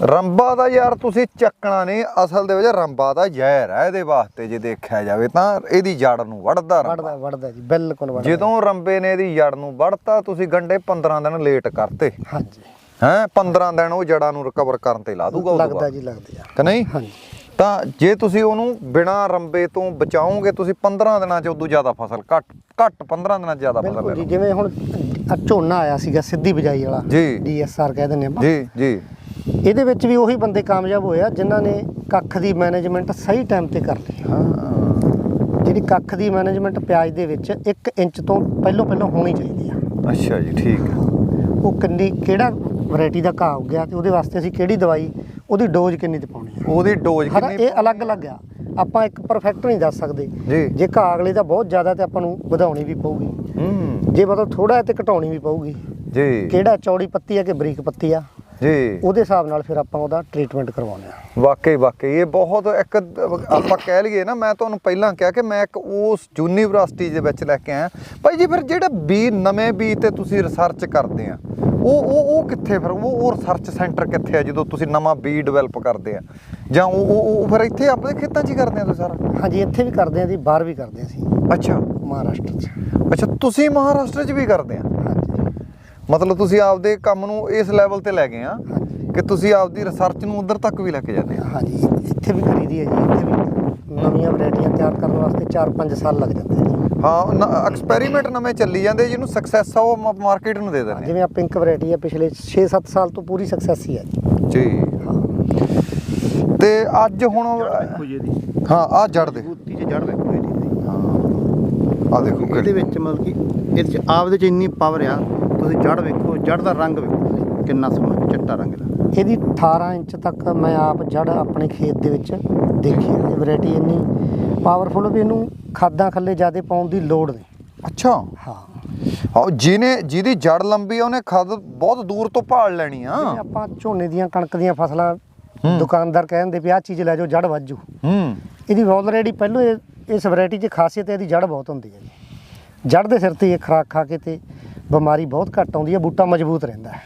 ਰੰਬਾ ਦਾ ਯਾਰ ਤੁਸੀਂ ਚੱਕਣਾ ਨਹੀਂ ਅਸਲ ਦੇ ਵਿੱਚ ਰੰਬਾ ਦਾ ਜ਼ਹਿਰ ਹੈ ਇਹਦੇ ਵਾਸਤੇ ਜੇ ਦੇਖਿਆ ਜਾਵੇ ਤਾਂ ਇਹਦੀ ਜੜ ਨੂੰ ਵੜਦਾ ਵੜਦਾ ਵੜਦਾ ਜੀ ਬਿਲਕੁਲ ਵੜਦਾ ਜਦੋਂ ਰੰਬੇ ਨੇ ਇਹਦੀ ਜੜ ਨੂੰ ਵੜਤਾ ਤੁਸੀਂ ਗੰਡੇ 15 ਦਿਨ ਲੇਟ ਕਰਤੇ। ਹਾਂਜੀ। ਹੈ 15 ਦਿਨ ਉਹ ਜੜਾਂ ਨੂੰ ਰਿਕਵਰ ਕਰਨ ਤੇ ਲਾ ਦੂਗਾ ਲੱਗਦਾ। ਜੀ ਲੱਗਦੇ ਕਿ ਨਹੀਂ? ਹਾਂਜੀ। ਤਾਂ ਜੇ ਤੁਸੀਂ ਉਹਨੂੰ ਬਿਨਾ ਰੰਬੇ ਤੋਂ ਬਚਾਓਗੇ ਤੁਸੀਂ 15 ਦਿਨਾਂ ਚ ਉਦੋਂ ਜ਼ਿਆਦਾ ਫਸਲ ਘੱਟ ਘੱਟ 15 ਦਿਨਾਂ ਚ ਜ਼ਿਆਦਾ ਫਸਲ ਬਿਲਕੁਲ ਜੀ ਜਿਵੇਂ ਹੁਣ ਝੋਨਾ ਆਇਆ ਸੀਗਾ ਸਿੱਧੀ ਬਿਜਾਈ ਵਾਲਾ ਜੀ। ਡੀਐਸਆਰ ਕਹਿ ਦਿੰਦੇ ਆਪਾਂ। ਜੀ ਜੀ। ਇਹਦੇ ਵਿੱਚ ਵੀ ਉਹੀ ਬੰਦੇ ਕਾਮਯਾਬ ਹੋਇਆ ਜਿਨ੍ਹਾਂ ਨੇ ਕੱਖ ਦੀ ਮੈਨੇਜਮੈਂਟ ਸਹੀ ਟਾਈਮ ਤੇ ਕਰ ਲਈ। ਹਾਂ। ਜਿਹੜੀ ਕੱਖ ਦੀ ਮੈਨੇਜਮੈਂਟ ਪਿਆਜ਼ ਦੇ ਵਿੱਚ 1 ਇੰਚ ਤੋਂ ਪਹਿਲੋਂ ਪਹਿਲੋਂ ਹੋਣੀ ਚਾਹੀਦੀ ਆ। ਅੱਛਾ ਜੀ ਠੀਕ ਹੈ। ਉਹ ਕਿੰਨੀ ਕਿਹੜਾ ਵੈਰਾਈਟੀ ਦਾ ਘਾਹ ਹੋ ਗਿਆ ਤੇ ਉਹਦੇ ਵਾਸਤੇ ਅਸੀਂ ਕਿਹੜੀ ਦਵਾਈ ਉਹਦੀ ਡੋਜ਼ ਕਿੰਨੀ ਤੇ ਪਾਉਣੀ ਆ ਉਹਦੀ ਡੋਜ਼ ਹਰ ਕਿੰਨੀ ਇਹ ਅਲੱਗ-ਅਲੱਗ ਆ। ਆਪਾਂ ਇੱਕ ਪਰਫੈਕਟ ਨਹੀਂ ਦੱਸ ਸਕਦੇ। ਜੀ। ਅਗਲੇ ਦਾ ਬਹੁਤ ਜ਼ਿਆਦਾ ਤੇ ਆਪਾਂ ਨੂੰ ਵਧਾਉਣੀ ਵੀ ਪਊਗੀ। ਹੂੰ। ਜੇ ਮਤਲਬ ਥੋੜਾ ਹੈ ਤੇ ਘਟਾਉਣੀ ਵੀ ਪਊਗੀ। ਜੀ। ਕਿਹੜਾ ਚੌੜੀ ਪੱਤੀ ਆ ਕਿ ਬਰੀਕ ਪੱਤੀ ਆ? ਜੀ। ਉਹਦੇ ਹਿਸਾਬ ਨਾਲ ਫਿਰ ਆਪਾਂ ਉਹਦਾ ਟ੍ਰੀਟਮੈਂਟ ਕਰਵਾਉਂਦੇ ਆ ਵਾਕਈ ਵਾਕਈ ਇਹ ਬਹੁਤ ਇੱਕ ਆਪਾਂ ਕਹਿ ਲਈਏ ਨਾ ਮੈਂ ਤੁਹਾਨੂੰ ਪਹਿਲਾਂ ਕਿਹਾ ਕਿ ਮੈਂ ਇੱਕ ਉਸ ਯੂਨੀਵਰਸਿਟੀ ਦੇ ਵਿੱਚ ਲੈ ਕੇ ਆਇਆ। ਭਾਈ ਜੀ ਫਿਰ ਜਿਹੜੇ ਬੀ ਨਵੇਂ ਬੀ ਤੇ ਤੁਸੀਂ ਰਿਸਰਚ ਕਰਦੇ ਆ ਉਹ ਉਹ ਉਹ ਕਿੱਥੇ ਫਿਰ? ਉਹ ਉਹ ਰਿਸਰਚ ਸੈਂਟਰ ਕਿੱਥੇ ਆ ਜਦੋਂ ਤੁਸੀਂ ਨਵਾਂ ਬੀ ਡਿਵੈਲਪ ਕਰਦੇ ਆ? ਜਾਂ ਉਹ ਉਹ ਫਿਰ ਇੱਥੇ ਆਪਣੇ ਖੇਤਾਂ 'ਚ ਹੀ ਕਰਦੇ ਆ ਤੁਸੀਂ ਸਾਰਾ? ਹਾਂਜੀ ਇੱਥੇ ਵੀ ਕਰਦੇ ਆ ਜੀ ਬਾਹਰ ਵੀ ਕਰਦੇ ਆ ਅਸੀਂ। ਅੱਛਾ। ਮਹਾਰਾਸ਼ਟਰ 'ਚ। ਅੱਛਾ ਤੁਸੀਂ ਮਹਾਰਾਸ਼ਟਰ 'ਚ ਵੀ ਕਰਦੇ ਆ? ਮਤਲਬ ਤੁਸੀਂ ਆਪਦੇ ਕੰਮ ਨੂੰ ਇਸ ਲੈਵਲ ਤੇ ਲੈ ਗਏ ਆ ਕਿ ਤੁਸੀਂ ਆਪਦੀ ਰਿਸਰਚ ਨੂੰ ਉਧਰ ਤੱਕ ਵੀ ਲੈ ਕੇ ਜਾਂਦੇ ਆ। ਹਾਂਜੀ ਇੱਥੇ ਵੀ ਕਰੀਦੀ ਹੈ ਜੀ ਇੱਥੇ ਵੀ ਨਵੀਆਂ ਵੈਰਾਈਟੀਆਂ ਤਿਆਰ ਕਰਨ ਵਾਸਤੇ 4-5 ਸਾਲ ਲੱਗ ਜਾਂਦੇ ਆ ਜੀ। ਹਾਂ ਐਕਸਪੈਰੀਮੈਂਟ ਨਵੇਂ ਚੱਲੀ ਜਾਂਦੇ ਜਿਹਨੂੰ ਸਕਸੈਸ ਆ ਉਹ ਮਾਰਕੀਟ ਨੂੰ ਦੇ ਦਿੰਦੇ ਜਿਵੇਂ ਆ ਪਿੰਕ ਵੈਰਾਈਟੀ ਹੈ ਪਿਛਲੇ 6-7 ਸਾਲ ਤੋਂ ਪੂਰੀ ਸਕਸੈਸ ਹੀ ਹੈ ਜੀ। ਜੀ। ਤੇ ਅੱਜ ਹੁਣ ਹਾਂ ਆ ਜੜ ਦੇ। ਬੂਟੀ 'ਚ ਜੜ ਵੇਖੋ ਇਹਦੀ। ਆ ਦੇਖੋ ਇਹਦੇ ਵਿੱਚ ਮਤਲਬ ਕਿ ਇਹਦੇ 'ਚ ਆਪਦੇ 'ਚ ਇੰਨੀ ਪਾਵਰ ਆ ਤੁਸੀਂ ਜੜ ਵੇਖੋ ਜੜ ਦਾ ਰੰਗ ਵੇਖੋ ਤੁਸੀਂ, ਕਿੰਨਾ ਸੋਹਣਾ ਚਿੱਟਾ ਰੰਗ ਦਾ। ਇਹਦੀ 18 ਇੰਚ ਤੱਕ ਮੈਂ ਆਪ ਜੜ ਆਪਣੇ ਖੇਤ ਦੇ ਵਿੱਚ ਦੇਖੀ ਹੈ। ਇਹ ਵੈਰਾਈਟੀ ਇੰਨੀ ਪਾਵਰਫੁਲ ਵੀ ਇਹਨੂੰ ਖਾਦਾਂ ਖੱਲੇ ਜ਼ਿਆਦਾ ਪਾਉਣ ਦੀ ਲੋੜ ਨਹੀਂ। ਅੱਛਾ। ਹਾਂ। ਹਾਂ ਜਿਹਨੇ ਜਿਹਦੀ ਜੜ ਲੰਬੀ ਆ ਉਹਨੇ ਖਦ ਬਹੁਤ ਦੂਰ ਤੋਂ ਭਾਲ ਲੈਣੀ ਆ। ਜਿਵੇਂ ਆਪਾਂ ਝੋਨੇ ਦੀਆਂ ਕਣਕ ਦੀਆਂ ਫਸਲਾਂ ਦੁਕਾਨਦਾਰ ਕਹਿੰਦੇ ਵੀ ਆਹ ਚੀਜ਼ ਲੈ ਜਾਓ ਜੜ ਵੱਜੂ। ਹੂੰ। ਇਹਦੀ ਆਲਰੇਡੀ ਪਹਿਲੋਂ ਇਹ- ਇਸ ਵੈਰਾਈਟੀ 'ਚ ਖਾਸੀਅਤ ਇਹਦੀ ਜੜ ਬਹੁਤ ਹੁੰਦੀ ਹੈ ਜੀ। ਜੜ ਦੇ ਸਿਰ ਤੇ ਇਹ ਖਰਾਕ ਖਾ ਕੇ ਤੇ ਬਿਮਾਰੀ ਬਹੁਤ ਘੱਟ ਆਉਂਦੀ ਹੈ ਬੂਟਾ ਮਜ਼ਬੂਤ ਰਹਿੰਦਾ ਹੈ।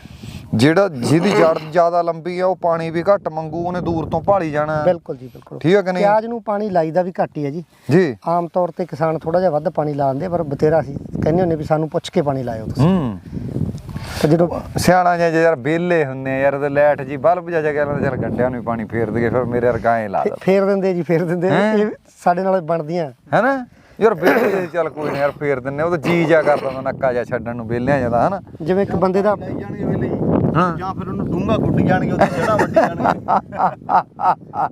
ਜਿਹੜਾ ਜਿਹਦੀ ਜੜ ਜ਼ਿਆਦਾ ਲੰਬੀ ਆ ਉਹ ਪਾਣੀ ਵੀ ਘੱਟ ਮੰਗੂ ਉਹਨੇ ਦੂਰ ਤੋਂ ਭਾਲੀ ਜਾਣਾ। ਬਿਲਕੁਲ ਜੀ ਬਿਲਕੁਲ। ਠੀਕ ਹੈ ਕਿ ਨਹੀਂ? ਪਿਆਜ਼ ਨੂੰ ਪਾਣੀ ਲਾਈਦਾ ਵੀ ਘੱਟ ਹੀ ਹੈ ਜੀ। ਜੀ। ਆਮ ਤੌਰ ਤੇ ਕਿਸਾਨ ਥੋੜਾ ਜਿਹਾ ਵੱਧ ਪਾਣੀ ਲਾ ਦਿੰਦੇ ਪਰ ਬਤੇਰਾ ਸੀ ਕਹਿੰਦੇ ਹੁੰਦੇ ਵੀ ਸਾਨੂੰ ਪੁੱਛ ਕੇ ਪਾਣੀ ਲਾਇਓ ਤੁਸੀਂ। ਹੂੰ। ਤੇ ਜਦੋਂ ਸਿਆਣਾ ਜਿਹਾ ਜੇ ਯਾਰ ਬੇਲੇ ਹੁੰਨੇ ਆ ਯਾਰ ਉਹਦੇ ਲੈਟ ਜੀ ਬਲਬ ਜਾ ਜਾ ਚੱਲ ਗੰਡਿਆਂ ਨੂੰ ਵੀ ਪਾਣੀ ਫੇਰ ਦਈਏ ਫਿਰ ਮੇਰੇ ਵਰਗਾ ਐ ਲਾ ਫੇਰ ਦਿੰਦੇ ਜੀ ਫੇਰ ਦਿੰਦੇ? ਇਹ ਸਾਡੇ ਨਾਲ ਬਣਦੀਆਂ। ਹੈਨਾ? ਯਾਰ ਬੇਲੇ ਚੱਲ ਕੋਈ ਨਹੀਂ ਯਾਰ ਫੇਰ ਦਿੰਨੇ ਉਹ ਤਾਂ ਜੀ ਜਾ ਕਰਦਾ ਹੁੰਦਾ ਨੱਕਾ ਜਾ ਛੱਡਣ ਨੂੰ ਬੇਲਿਆਂ ਜਾਂਦਾ ਹਨਾ? ਜਿਵੇਂ ਇੱਕ ਬੰਦੇ ਦਾ ਲੈ ਜਾਣਗੇ ਵੇਲੇ ਹਾਂ। ਜਾਂ ਫਿਰ ਉਹਨੂੰ ਡੂੰਗਾ ਗੁੱਡੀ ਜਾਣਗੇ ਉਹਦੀ ਜੜਾਂ ਵੱਡੀ ਜਾਣਗੇ।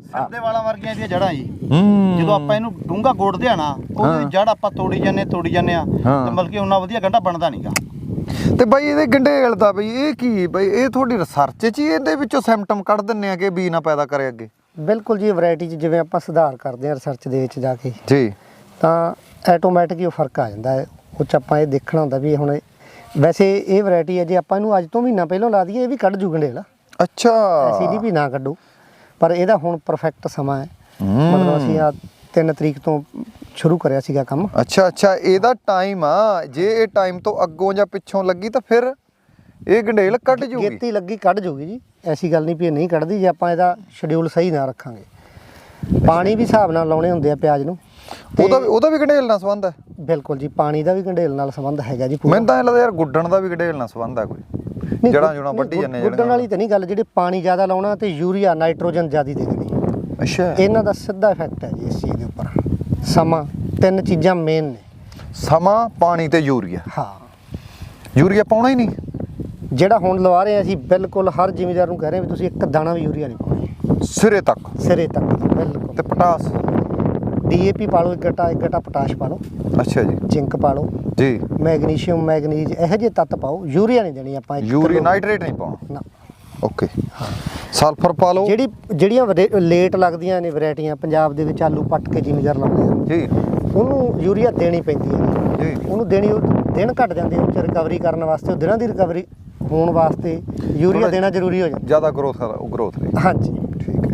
ਸਿੱਧੇ ਵਾਲਾ ਵਰਗੀਆਂ ਇਹਦੀਆਂ ਜੜਾਂ ਜੀ। ਹੂੰ। ਜਦੋਂ ਆਪਾਂ ਇਹਨੂੰ ਡੂੰਗਾ ਗੋੜਦੇ ਆ ਨਾ ਉਹਦੀ ਜੜ ਆਪਾਂ ਤੋੜੀ ਜਾਂਦੇ ਤੋੜੀ ਆ ਉਹਨਾਂ ਵਧੀਆ ਗੰਢਾ ਬਣਦਾ ਨਹੀਂਗਾ ਤੇ ਬਾਈ ਇਹਦੇ ਗੰਡੇਲ ਦਾ ਬਈ ਇਹ ਕੀ ਬਈ ਇਹ ਤੁਹਾਡੀ ਰਿਸਰਚ ਚ ਹੀ ਇਹਦੇ ਵਿੱਚੋਂ ਸਿੰਪਟਮ ਕੱਢ ਦਿੰਨੇ ਆ ਕਿ ਬੀ ਨਾ ਪੈਦਾ ਕਰੇ ਅੱਗੇ? ਬਿਲਕੁਲ ਜੀ ਵੈਰਾਈਟੀ 'ਚ ਜਿਵੇਂ ਆਪਾਂ ਸੁਧਾਰ ਕਰਦੇ ਹਾਂ ਰਿਸਰਚ ਦੇ ਵਿੱਚ ਜਾ ਕੇ। ਜੀ। ਤਾਂ ਆਟੋਮੈਟਿਕ ਹੀ ਉਹ ਫ਼ਰਕ ਆ ਜਾਂਦਾ ਹੈ। ਉਹ 'ਚ ਆਪਾਂ ਇਹ ਦੇਖਣਾ ਹੁੰਦਾ ਵੀ ਹੁਣ ਇਹ- ਵੈਸੇ ਇਹ ਵੈਰਾਈਟੀ ਹੈ ਜੇ ਆਪਾਂ ਇਹਨੂੰ ਅੱਜ ਤੋਂ ਮਹੀਨਾ ਪਹਿਲਾਂ ਲਾ ਦਈਏ ਇਹ ਵੀ ਕੱਢ ਜੂ ਗੰਢੇਲ ਅੱਛਾ। ਐਸੀ ਨਹੀਂ ਵੀ ਨਾ ਕੱਢੋ। ਪਰ ਇਹਦਾ ਹੁਣ ਪਰਫੈਕਟ ਸਮਾਂ ਹੈ। ਹੂੰ। ਮਤਲਬ ਅਸੀਂ ਆ 3 ਤਰੀਕ ਤੋਂ ਸ਼ੁਰੂ ਕਰਿਆ ਸੀਗਾ ਕੰਮ। ਅੱਛਾ ਅੱਛਾ ਇਹਦਾ ਟਾਈਮ ਆ। ਜੇ ਇਹ ਟਾਈਮ ਤੋਂ ਅੱਗੋਂ ਜਾਂ ਪਿੱਛੋਂ ਲੱਗੀ ਤਾਂ ਫਿਰ ਇਹ ਗੰਡੇਲ ਕੱਢ ਜੂਗੀ। ਗੇਤੀ ਲੱਗੀ ਕੱਢ ਜੂਗੀ ਜੀ। ਐਸੀ ਗੱਲ ਨਹੀਂ ਵੀ ਇਹ ਨਹੀਂ ਕੱਢਦੀ ਜੇ ਆਪਾਂ ਇਹਦਾ ਸ਼ਡਿਊਲ ਸਹੀ ਨਾ ਰੱਖਾਂਗੇ। ਪਾਣੀ ਵੀ ਹਿਸਾਬ ਨਾਲ ਲਾਉਣੇ ਹੁੰਦੇ ਆ ਪਿਆਜ਼ ਨੂੰ। ਉਹਦਾ ਉਹਦਾ ਵੀ ਗੰਡੇਲ ਨਾਲ ਸੰਬੰਧ ਹੈ? ਬਿਲਕੁਲ ਜੀ ਪਾਣੀ ਦਾ ਵੀ ਗੰਢੇਲ ਨਾਲ ਸੰਬੰਧ ਹੈਗਾ ਜੀ। ਮੈਨੂੰ ਤਾਂ ਲੱਗਦਾ ਯਾਰ ਗੁੱਡਣ ਦਾ ਵੀ ਗੰਡੇਲ ਨਾਲ ਸੰਬੰਧ ਹੈ ਕੋਈ। ਜੜਾਂ ਜੁੜਾਂ ਵੱਢੀ ਜਾਂਦੇ ਗੁੱਡਣ ਵਾਲੀ ਤਾਂ ਨਹੀਂ ਗੱਲ ਜਿਹੜੇ ਪਾਣੀ ਜ਼ਿਆਦਾ ਲਾਉਣਾ ਤੇ ਯੂਰੀਆ ਨਾਈਟ੍ਰੋਜਨ ਜ਼ਿਆਦਾ ਦੇ ਦੇਣੀ। ਅੱਛਾ। ਇਹਨਾਂ ਦਾ ਸਿੱਧਾ ਇਫੈਕਟ ਹੈ ਜੀ ਇਸ ਚੀਜ਼ ਦੇ ਉੱਪਰ। ਸਮਾਂ ਤਿੰਨ ਚੀਜ਼ਾਂ ਮੇਨ ਨੇ। ਸਮਾਂ ਪਾਣੀ ਤੇ ਯੂਰੀਆ। ਹਾਂ। ਯੂਰੀਆ ਪਾਉਣਾ ਹੀ ਨਹੀਂ। ਜਿਹੜਾ ਹੁਣ ਲਵਾ ਰਹੇ ਹਾਂ ਅਸੀਂ ਬਿਲਕੁਲ ਹਰ ਜ਼ਿਮੀਦਾਰ ਨੂੰ ਕਹਿ ਰਹੇ ਵੀ ਤੁਸੀਂ ਇੱਕ ਦਾਣਾ ਵੀ ਯੂਰੀਆ ਨਹੀਂ ਪਾਉਣਾ। ਸਿਰੇ ਤੱਕ। ਸਿਰੇ ਤੱਕ ਬਿਲਕੁਲ। ਤੇ ਪਟਾਸ। ਡੀਏਪੀ ਪਾ ਲਓ ਇੱਕ ਗਟਾ ਇੱਕ ਗਟਾ ਪੋਟਾਸ਼ ਪਾ ਲਓ। ਅੱਛਾ ਜੀ। ਜ਼ਿੰਕ ਪਾ ਲਓ। ਜੀ। ਮੈਗਨੀਸ਼ੀਅਮ ਮੈਗਨੀਜ ਇਹੋ ਜਿਹੇ ਤੱਤ ਪਾਓ। ਯੂਰੀਆ ਨਹੀਂ ਦੇਣੀ ਆਪਾਂ ਇੱਕ ਕਿੱਲੋ। ਨਾਈਟ੍ਰੇਟ ਨਹੀਂ ਪਾਉਣਾ? ਨਾ। ਓਕੇ। ਸਲਫਰ ਪਾ ਲਓ। ਜਿਹੜੀ ਜਿਹੜੀਆਂ ਵਰੇ- ਲੇਟ ਲੱਗਦੀਆਂ ਨੇ ਵੈਰਾਈਟੀਆਂ ਪੰਜਾਬ ਦੇ ਵਿੱਚ ਆਲੂ ਪੱਟ ਕੇ ਜ਼ਿਮੀਦਾਰ ਲਾਉਂਦੇ ਆ। ਜੀ। ਉਹਨੂੰ ਯੂਰੀਆ ਦੇਣੀ ਪੈਂਦੀ ਹੈ ਜੀ। ਉਹਨੂੰ ਦੇਣੀ ਉਹ ਦਿਨ ਘਟ ਜਾਂਦੇ ਉਹ ਰਿਕਵਰੀ ਕਰਨ ਵਾਸਤੇ ਉਹ ਦਿਨਾਂ ਦੀ ਰਿਕਵਰੀ ਹੋਣ ਵਾਸਤੇ ਯੂਰੀਆ ਥੋੜ੍ਹਾ ਦੇਣਾ ਜ਼ਰੂਰੀ ਹੋ ਜਾਂਦਾ। ਜ਼ਿਆਦਾ ਗਰੋਥ ਉਹ ਗਰੋਥ ਲਈ। ਹਾਂਜੀ। ਠੀਕ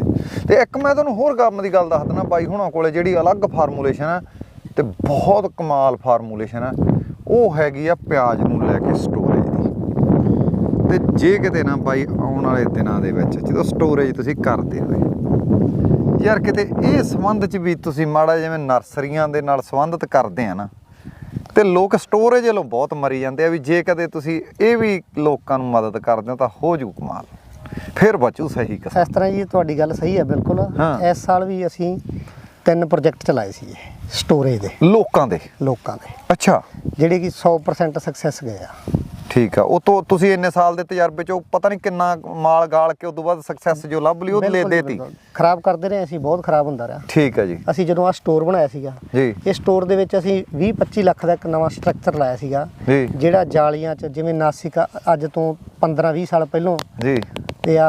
ਤੇ ਇੱਕ ਮੈਂ ਤੁਹਾਨੂੰ ਹੋਰ ਕੰਮ ਦੀ ਗੱਲ ਦੱਸ ਦਿੰਦਾ ਬਾਈ ਹੁਣਾਂ ਕੋਲੇ, ਜਿਹੜੀ ਅਲੱਗ ਫਾਰਮੂਲੇਸ਼ਨ ਹੈ ਤੇ ਬਹੁਤ ਕਮਾਲ ਫਾਰਮੂਲੇਸ਼ਨ ਹੈ ਉਹ ਹੈਗੀ ਆ ਪਿਆਜ਼ ਨੂੰ ਲੈ ਕੇ ਸਟੋਰੇਜ ਦੀ। ਤੇ ਜੇ ਕਿਤੇ ਨਾ ਬਾਈ ਆਉਣ ਵਾਲੇ ਦਿਨਾਂ ਦੇ ਵਿੱਚ, ਜਦੋਂ ਸਟੋਰੇਜ ਤੁਸੀਂ ਕਰਦੇ ਹੋ ਯਾਰ ਕਿਤੇ ਇਹ ਸੰਬੰਧ ਚ ਵੀ ਤੁਸੀਂ ਮਾੜਾ ਜਿਵੇਂ ਨਰਸਰੀਆਂ ਦੇ ਨਾਲ ਸੰਬੰਧਿਤ ਕਰਦੇ ਆ ਨਾ, ਤੇ ਲੋਕ ਸਟੋਰੇਜ ਵੱਲੋਂ ਬਹੁਤ ਮਰੀ ਜਾਂਦੇ ਆ ਵੀ ਜੇ ਕਦੇ ਤੁਸੀਂ ਇਹ ਵੀ ਲੋਕਾਂ ਨੂੰ ਮਦਦ ਕਰਦੇ ਹੋ ਤਾਂ ਹੋ ਜੂ ਕਮਾਲ। ਫਿਰ ਬਚੂ ਸਹੀ ਕਿਸਾਨ ਇਸ ਤਰ੍ਹਾਂ ਜੀ ਤੁਹਾਡੀ ਗੱਲ ਸਹੀ ਹੈ ਬਿਲਕੁਲ। ਹਾਂ। ਇਸ ਸਾਲ ਵੀ ਅਸੀਂ ਤਿੰਨ ਪ੍ਰੋਜੈਕਟ ਚਲਾਏ ਸੀ ਸਟੋਰੇਜ ਦੇ। ਲੋਕਾਂ ਦੇ? ਲੋਕਾਂ ਦੇ। ਅੱਛਾ। ਜਿਹੜੇ ਕਿ 100% ਸਕਸੈਸ ਗਏ ਆ। ਠੀਕ ਆ ਉਹ ਤੋਂ ਤੁਸੀਂ ਇੰਨੇ ਸਾਲ ਦੇ ਤਜਰਬੇ ਚੋਂ ਪਤਾ ਨਹੀਂ ਕਿੰਨਾ ਮਾਲ ਗਾਲ ਕੇ ਉਦੋਂ ਬਾਅਦ ਸਕਸੈਸ ਜੋ ਲੱਭ ਲਈ ਉਹ ਲੈ ਬਿਲਕੁਲ ਜੀ, ਦੇਤੀ ਬਿਲਕੁਲ। ਖਰਾਬ ਕਰਦੇ ਰਹੇ ਅਸੀਂ ਬਹੁਤ ਖਰਾਬ ਹੁੰਦਾ ਰਿਹਾ। ਠੀਕ ਆ ਜੀ। ਅਸੀਂ ਜਦੋਂ ਆ ਸਟੋਰ ਬਣਾਇਆ ਸੀਗਾ ਜੀ। ਇਹ ਸਟੋਰ ਦੇ ਵਿੱਚ ਅਸੀਂ 20 25 ਲੱਖ ਦਾ ਇੱਕ ਨਵਾਂ ਸਟਰਕਚਰ ਲਾਇਆ ਸੀਗਾ ਜੀ। ਜਿਹੜਾ ਜਾਲੀਆਂ 'ਚ ਜਿਵੇਂ ਨਾਸਿਕਾ ਅੱਜ ਤੋਂ 15 20 ਸਾਲ ਪਹਿਲਾਂ ਜੀ। ਤੇ ਆ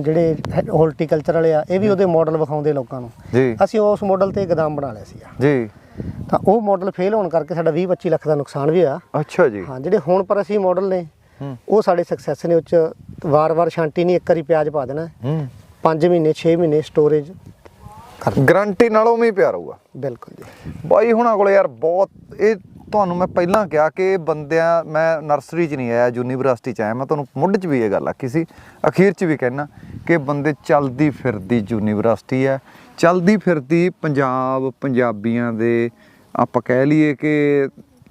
ਜਿਹੜੇ ਹਾਰਟੀਕਲਚਰ ਵਾਲੇ ਆ ਇਹ ਵੀ ਉਹਦੇ ਮਾਡਲ ਵਿਖਾਉਂਦੇ ਲੋਕਾਂ ਨੂੰ। ਜੀ। ਅਸੀਂ ਉਸ ਮਾਡਲ ਤੇ ਗਦਾਮ ਬਣਾ ਲਿਆ ਸੀਗਾ। ਜੀ। ਤਾਂ ਉਹ ਮਾਡਲ ਫੇਲ ਹੋਣ ਕਰਕੇ ਸਾਡਾ 20 25 ਲੱਖ ਦਾ ਨੁਕਸਾਨ ਵੀ ਹੋਇਆ। ਅੱਛਾ ਜੀ। ਹਾਂ ਜਿਹੜੇ ਹੁਣ ਪਰ ਅਸੀਂ ਮਾਡਲ ਨੇ ਉਹ ਸਾਡੇ ਸਕਸੈਸ ਨੇ ਉਹ ਚ ਵਾਰ-ਵਾਰ ਛਾਂਟੀ ਨਹੀਂ ਇੱਕ ਵਾਰੀ ਪਿਆਜ਼ ਪਾ ਦੇਣਾ। ਹੂੰ। 5 ਮਹੀਨੇ 6 ਮਹੀਨੇ ਸਟੋਰੇਜ ਗਰੰਟੀ ਨਾਲ ਹੀ ਪਿਆ ਰਹੂਗਾ। ਬਿਲਕੁਲ ਜੀ। ਬਾਈ ਹੁਣਾਂ ਕੋਲੇ ਯਾਰ ਬਹੁਤ ਇਹ ਤੁਹਾਨੂੰ ਮੈਂ ਪਹਿਲਾਂ ਕਿਹਾ ਕਿ ਬੰਦਿਆਂ ਮੈਂ ਨਰਸਰੀ 'ਚ ਨਹੀਂ ਆਇਆ ਯੂਨੀਵਰਸਿਟੀ 'ਚ ਆਇਆ ਮੈਂ ਤੁਹਾਨੂੰ ਮੁੱਢ 'ਚ ਵੀ ਇਹ ਗੱਲ ਆਖੀ ਸੀ ਅਖੀਰ 'ਚ ਵੀ ਕਹਿਣਾ ਕਿ ਬੰਦੇ ਚਲਦੀ ਫਿਰਦੀ ਯੂਨੀਵਰਸਿਟੀ ਹੈ ਚਲਦੀ ਫਿਰਦੀ ਪੰਜਾਬ ਪੰਜਾਬੀਆਂ ਦੇ ਆਪਾਂ ਕਹਿ ਲਈਏ ਕਿ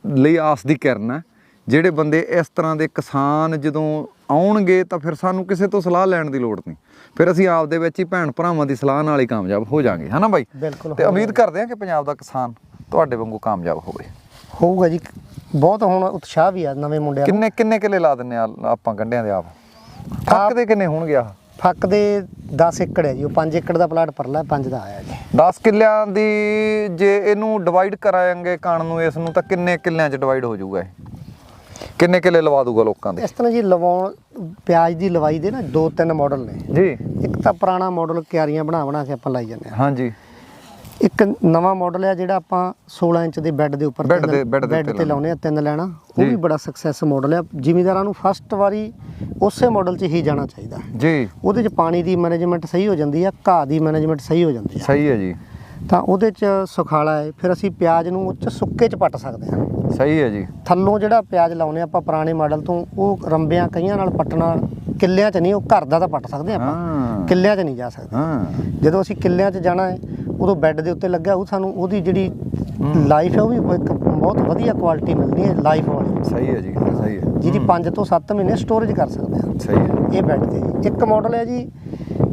ਲਈ ਆਸ ਦੀ ਕਿਰਨ ਹੈ ਜਿਹੜੇ ਬੰਦੇ ਇਸ ਤਰ੍ਹਾਂ ਦੇ ਕਿਸਾਨ ਜਦੋਂ ਆਉਣਗੇ ਤਾਂ ਫਿਰ ਸਾਨੂੰ ਕਿਸੇ ਤੋਂ ਸਲਾਹ ਲੈਣ ਦੀ ਲੋੜ ਨਹੀਂ। ਫਿਰ ਅਸੀਂ ਆਪਦੇ ਵਿੱਚ ਹੀ ਭੈਣ ਭਰਾਵਾਂ ਦੀ ਸਲਾਹ ਨਾਲ ਹੀ ਕਾਮਯਾਬ ਹੋ ਜਾਾਂਗੇ ਹਨਾ ਬਾਈ? ਤੇ ਉਮੀਦ ਕਰਦੇ ਹਾਂ ਕਿ ਪੰਜਾਬ ਦਾ ਕਿਸਾਨ ਤੁਹਾਡੇ ਵਾਂਗੂ ਕਾਮਯਾਬ ਹੋਵੇ। ਹੋਊਗਾ ਜੀ। ਬਹੁਤ ਹੁਣ ਉਤਸ਼ਾਹ ਵੀ ਆ ਨਵੇਂ ਮੁੰਡਿਆਂ ਨੂੰ। ਕਿੰਨੇ ਕਿੰਨੇ ਕਿੱਲੇ ਲਾ ਦਿੰਨੇ ਆ ਆਪਾਂ ਗੰਢਿਆਂ ਦੇ ਆਪ? ਫੱਕ ਦੇ ਕਿੰਨੇ ਹੋਣਗੇ ਆ ਫੱਕ ਦੇ 10 ਏਕੜ ਹੈ ਜੀ। ਉਹ 5 ਏਕੜ ਦਾ ਪਲਾਟ ਪਰਲਾ 5 ਦਾ ਆਇਆ ਜੀ। 10 ਕਿੱਲਿਆਂ ਦੀ ਜੇ ਇਹਨੂੰ ਡਿਵਾਈਡ ਕਰਾਂਗੇ ਕਣ ਨੂੰ ਇਸ ਨੂੰ ਤਾਂ ਕਿੰਨੇ ਕਿੱਲਿਆਂ 'ਚ ਡਿਵਾਈਡ ਹੋ ਜਾਊਗਾ ਇਹ? ਕਿੰਨੇ ਕਿੱਲੇ ਲਵਾ ਦੂਗਾ ਲੋਕਾਂ ਦੇ? ਇਸ ਤਰ੍ਹਾਂ ਜੀ ਲਵਾਉਣ ਪਿਆਜ਼ ਦੀ ਲਵਾਈ ਦੇ ਨਾ ਦੋ ਤਿੰਨ ਮਾਡਲ ਨੇ। ਜੀ। ਇੱਕ ਤਾਂ ਪੁਰਾਣਾ ਮਾਡਲ ਕਿਆਰੀਆਂ ਬਣਾ ਬਣਾ ਕੇ ਆਪਾਂ ਲਾਈ ਜਾਂਦੇ ਆ ਹਾਂਜੀ। ਇੱਕ ਨਵਾਂ ਮਾਡਲ ਹੈ ਜਿਹੜਾ ਆਪਾਂ 16 ਇੰਚ ਦੇ ਬੈੱਡ ਦੇ ਉੱਪਰ ਬੈੱਡ ਦੇ- ਬੈੱਡ ਤੇ ਲਾਉਨੇ ਆ ਤਿੰਨ ਲੈਣਾ। ਉਹ ਵੀ ਬੜਾ ਸਕਸੈਸ ਮਾਡਲ ਹੈ ਜ਼ਿਮੀਂਦਾਰਾਂ ਨੂੰ ਫਸਟ ਵਾਰੀ ਉਸੇ ਮਾਡਲ 'ਚ ਹੀ ਜਾਣਾ ਚਾਹੀਦਾ। ਜੀ। ਉਹਦੇ 'ਚ ਪਾਣੀ ਦੀ ਮੈਨੇਜਮੈਂਟ ਸਹੀ ਹੋ ਜਾਂਦੀ ਆ ਘਾਹ ਦੀ ਮੈਨੇਜਮੈਂਟ ਸਹੀ ਹੋ ਜਾਂਦੀ ਆ। ਸਹੀ ਹੈ ਜੀ। ਤਾਂ ਉਹਦੇ 'ਚ ਸੁਖਾਲਾ ਹੈ। ਫਿਰ ਅਸੀਂ ਪਿਆਜ਼ ਨੂੰ ਉਹ 'ਚ ਸੁੱਕੇ 'ਚ ਪੱਟ ਸਕਦੇ ਹਾਂ। ਸਹੀ ਹੈ ਜੀ। ਥੱਲੋਂ ਜਿਹੜਾ ਪਿਆਜ਼ ਲਾਉਨੇ ਆਪਾਂ ਪੁਰਾਣੇ ਮਾਡਲ ਤੋਂ ਉਹ ਰੰਬਿਆਂ ਕਈਆਂ ਨਾਲ ਪੱਟਣਾ ਕਿੱਲਿਆਂ 'ਚ ਨਹੀਂ ਉਹ ਘਰ ਦਾ ਤਾਂ ਪੱਟ ਸਕਦੇ। ਆਪਾਂ। ਕਿੱਲਿਆਂ 'ਚ ਨਹੀਂ ਜਾ ਸਕਦੇ। ਜਦੋਂ ਅਸੀਂ ਕਿੱਲਿਆਂ 'ਚ ਜਾਣਾ ਹੈ ਉਦੋਂ ਬੈੱਡ ਦੇ ਉੱਤੇ ਲੱਗਿਆ ਉਹ ਸਾਨੂੰ ਉਹਦੀ ਜਿਹੜੀ ਲਾਈਫ ਹੈ ਉਹ ਵੀ ਇੱਕ ਬਹੁਤ ਵਧੀਆ ਕੁਆਲਿਟੀ ਮਿਲਦੀ ਹੈ ਲਾਈਫ ਵਾਲੀ। ਸਹੀ ਹੈ ਜੀ ਸਹੀ ਹੈ। ਜਿਹਦੀ 5 ਤੋਂ 7 ਮਹੀਨੇ ਸਟੋਰੇਜ ਕਰ ਸਕਦੇ ਹਾਂ। ਸਹੀ ਹੈ। ਇਹ ਬੈੱਡ ਤੇ। ਜੀ। ਇੱਕ ਮਾਡਲ ਹੈ ਜੀ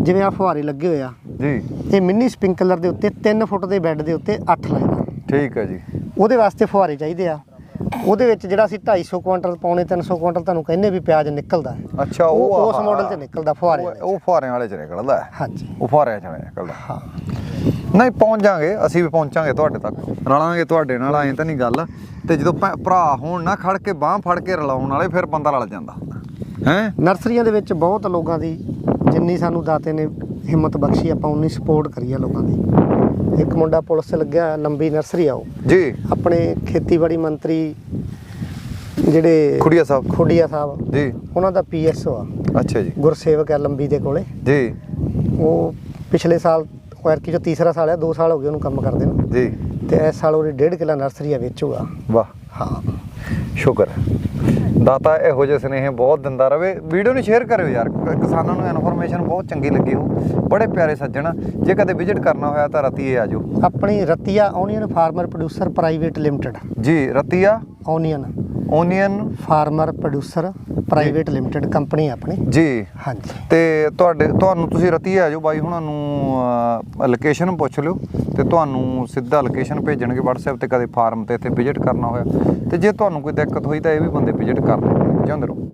ਜਿਵੇਂ ਆ ਫੁਹਾਰੇ ਲੱਗੇ ਹੋਏ ਆ। ਜੀ। ਇਹ ਮਿੰਨੀ ਸਪ੍ਰਿੰਕਲਰ ਦੇ ਉੱਤੇ 3 ਫੁੱਟ ਦੇ ਬੈੱਡ ਦੇ ਉੱਤੇ 8 ਲਾਈਨਾਂ। ਠੀਕ ਹੈ ਜੀ। ਉਹਦੇ ਵਾਸਤੇ ਫੁਹਾਰੇ ਚਾਹੀਦੇ ਆ। ਉਹਦੇ ਵਿੱਚ ਜਿਹੜਾ ਅਸੀਂ 250 ਕੁਇੰਟਲ ਪੌਣੇ 300 ਕੁਇੰਟਲ ਤੁਹਾਨੂੰ ਕਹਿੰਦੇ ਵੀ ਪਿਆਜ਼ ਨਿਕਲਦਾ। ਅੱਛਾ ਉਹ ਉਸ। ਮਾਡਲ 'ਚ ਨਿਕਲਦਾ ਫੁਹਾਰੇ ਉਹ- ਫੁਹਾਰਿਆਂ ਵਾਲੇ ਚ ਨਿਕਲਦਾ। ਹਾਂਜੀ। ਉਹ ਫੁਹਾਰਿਆਂ ਚ ਨਿਕਲਦਾ। ਹਾਂ। ਨਹੀਂ ਪਹੁੰਚ ਜਾਾਂਗੇ ਅਸੀਂ ਵੀ ਪਹੁੰਚਾਂਗੇ ਤੁਹਾਡੇ ਤੱਕ। ਰਲਾਂਗੇ ਤੁਹਾਡੇ ਨਾਲ ਐਂ ਤਾਂ ਨਹੀਂ ਗੱਲ। ਤੇ ਜਦੋਂ ਭਰਾ ਹੋਣ ਨਾ ਖੜ ਕੇ ਬਾਹ ਫੜ ਕੇ ਰਲਾਉਣ ਵਾਲੇ ਫਿਰ ਬੰਦਾ ਰਲ ਜਾਂਦਾ। ਹੈ? ਨਰਸਰੀਆਂ ਦੇ ਵਿੱਚ ਬਹੁਤ ਲੋਕਾਂ ਦੀ ਜਿੰਨੀ ਸਾਨੂੰ ਦਾਤੇ ਨੇ ਹਿੰਮਤ ਬਖਸ਼ੀ ਆਪਾਂ ਉਨੀ ਸਪੋਰਟ ਕਰੀ ਆ ਲੋਕਾਂ ਦੀ। ਇੱਕ ਮੁੰਡਾ ਪੁਲਿਸ ਲੱਗਿਆ ਲੰਬੀ ਨਰਸਰੀ ਆ ਉਹ। ਜੀ। ਆਪਣੇ ਖੇਤੀਬਾੜੀ ਮੰਤਰੀ ਜਿਹੜੇ ਖੁੜੀਆ ਸਾਹਿਬ। ਖੁੱਡੀਆ ਸਾਹਿਬ। ਜੀ। ਉਹਨਾਂ ਦਾ ਪੀਐਸਓ ਆ। ਅੱਛਾ ਜੀ। ਗੁਰਸੇਵਕ ਆ ਲੰਬੀ ਦੇ ਕੋਲੇ। ਜੀ। ਉਹ ਪਿਛਲੇ ਸਾਲ ਐਰਕੀ ਜੋ ਤੀਸਰਾ ਸਾਲ ਆ 2 ਸਾਲ ਹੋ ਗਏ ਉਹਨੂੰ ਕੰਮ ਕਰਦੇ ਨੂੰ। ਜੀ। ਤੇ ਇਸ ਸਾਲ ਉਹਨੇ ਡੇਢ ਕਿੱਲਾ ਨਰਸਰੀ ਆ ਵੇਚੂਗਾ ਵਾਹ। ਹਾਂ। ਸ਼ੁਕਰ। ਹੈ ਦਾਤਾ ਇਹੋ ਜਿਹੇ ਸੁਨੇਹੇ ਬਹੁਤ ਦਿੰਦਾ ਰਵੇ। ਵੀਡੀਓ ਨੂੰ ਸ਼ੇਅਰ ਕਰਿਓ ਯਾਰ। ਕ- ਕਿਸਾਨਾਂ ਨੂੰ ਇਨਫੋਰਮੇਸ਼ਨ ਬਹੁਤ ਚੰਗੀ ਲੱਗੀ ਹੋ ਬੜੇ ਪਿਆਰੇ ਸੱਜਣ ਜੇ ਕਦੇ ਵਿਜ਼ਿਟ ਕਰਨਾ ਹੋਇਆ ਤਾਂ ਰਤੀਏ ਆ ਜਾਓ। ਆਪਣੀ Ratia onion farmer producer private limited ਜੀ Ratia. Onion onion farmer producer private limited company ਆਪਣੀ। ਜੀ। ਹਾਂਜੀ। ਤੇ ਤੁਹਾਡੇ ਤੁਹਾਨੂੰ ਤੁਸੀਂ ਰਤੀਏ ਆ ਜਾਓ ਬਾਈ ਹੁਣਾਂ ਨੂੰ ਲੋਕੇਸ਼ਨ ਪੁੱਛ ਲਿਓ ਤੇ ਤੁਹਾਨੂੰ ਸਿੱਧਾ ਲੋਕੇਸ਼ਨ ਭੇਜਣਗੇ WhatsApp ਤੇ ਕਦੇ ਫਾਰਮ ਤੇ ਇੱਥੇ ਵਿਜ਼ਿਟ ਕਰਨਾ ਹੋਇਆ। ਤੇ ਜੇ ਤੁਹਾਨੂੰ ਕੋਈ ਦਿੱਕਤ ਹੋਈ ਤਾਂ ਇਹ ਵੀ ਬੰਦੇ ਵਿਜ਼ਿਟ ਕਰ ਲੈਣਗੇ। ਜਾਂਦੇ ਰਹੋ।